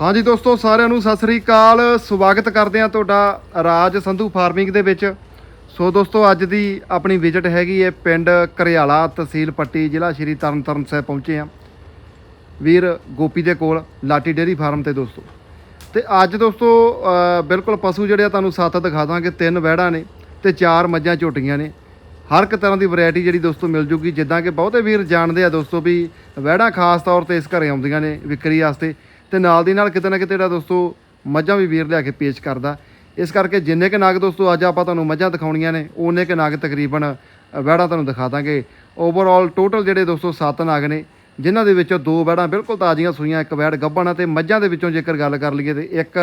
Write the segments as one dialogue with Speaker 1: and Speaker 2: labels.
Speaker 1: ਹਾਂਜੀ ਦੋਸਤੋ, ਸਾਰਿਆਂ ਨੂੰ ਸਤਿ ਸ੍ਰੀ ਅਕਾਲ। ਸਵਾਗਤ ਕਰਦੇ ਹਾਂ ਤੁਹਾਡਾ ਰਾਜ ਸੰਧੂ ਫਾਰਮਿੰਗ ਦੇ ਵਿੱਚ। ਸੋ ਦੋਸਤੋ, ਅੱਜ ਦੀ ਆਪਣੀ ਵਿਜ਼ਿਟ ਹੈਗੀ ਹੈ ਪਿੰਡ ਕਰਿਆਲਾ ਤਹਿਸੀਲ ਪੱਟੀ, ਜ਼ਿਲ੍ਹਾ ਸ਼੍ਰੀ ਤਰਨਤਾਰਨ ਸਾਹਿਬ ਪਹੁੰਚੇ ਹਾਂ। ਵੀਰ ਗੋਪੀ ਦੇ ਕੋਲ, ਲਾਟੀ ਡੇਅਰੀ ਫਾਰਮ ਤੇ ਦੋਸਤੋ। ਤੇ ਅੱਜ ਦੋਸਤੋ ਬਿਲਕੁਲ ਪਸ਼ੂ ਜਿਹੜੇ ਆ ਤੁਹਾਨੂੰ ਸੱਤ ਦਿਖਾ ਦਾਂਗੇ। ਤਿੰਨ ਵਹਿੜਾਂ ਨੇ ਤੇ ਚਾਰ ਮੱਝਾਂ ਝੋਟੀਆਂ ਨੇ। ਹਰ ਇੱਕ ਤਰ੍ਹਾਂ ਦੀ ਵੈਰਾਈਟੀ ਜਿਹੜੀ ਦੋਸਤੋ ਮਿਲ ਜੂਗੀ। ਜਿੱਦਾਂ ਕਿ ਬਹੁਤੇ ਵੀਰ ਜਾਣਦੇ ਆ ਦੋਸਤੋ ਵੀ ਵਹਿੜਾਂ ਖਾਸ ਤੌਰ ਤੇ ਇਸ ਘਰੇ ਆਉਂਦੀਆਂ ਨੇ ਵਿਕਰੀ ਵਾਸਤੇ। ਤੇ ਨਾਲ ਦੀ ਨਾਲ ਕਿਤੇ ਨਾ ਕਿਤੇ ਜਿਹੜਾ ਦੋਸਤੋ ਮੱਝਾਂ ਵੀ ਵੀਰ ਲਿਆ ਕੇ ਪੇਸ਼ ਕਰਦਾ। ਇਸ ਕਰਕੇ ਜਿੰਨੇ ਕਿ ਨਾਗ ਦੋਸਤੋ ਅੱਜ ਆਪਾਂ ਤੁਹਾਨੂੰ ਮੱਝਾਂ ਦਿਖਾਉਣੀਆਂ ਨੇ ਉਹਨੇ ਕਿ ਨਾਗ ਤਕਰੀਬਨ ਅ, ਤੁਹਾਨੂੰ ਦਿਖਾ ਦਾਂਗੇ। ਓਵਰਆਲ ਟੋਟਲ ਜਿਹੜੇ ਦੋਸਤੋ ਸੱਤ ਨਾਗ ਨੇ ਜਿਨ੍ਹਾਂ ਦੇ ਵਿੱਚੋਂ ਦੋ ਵਹਿੜਾਂ ਬਿਲਕੁਲ ਤਾਜ਼ੀਆਂ ਸੂਈਆਂ ਇੱਕ ਵਹਿੜ ਗੱਭਣ ਆ ਤੇ ਮੱਝਾਂ ਦੇ ਵਿੱਚੋਂ ਜੇਕਰ ਗੱਲ ਕਰ ਲਈਏ ਤੇ ਇੱਕ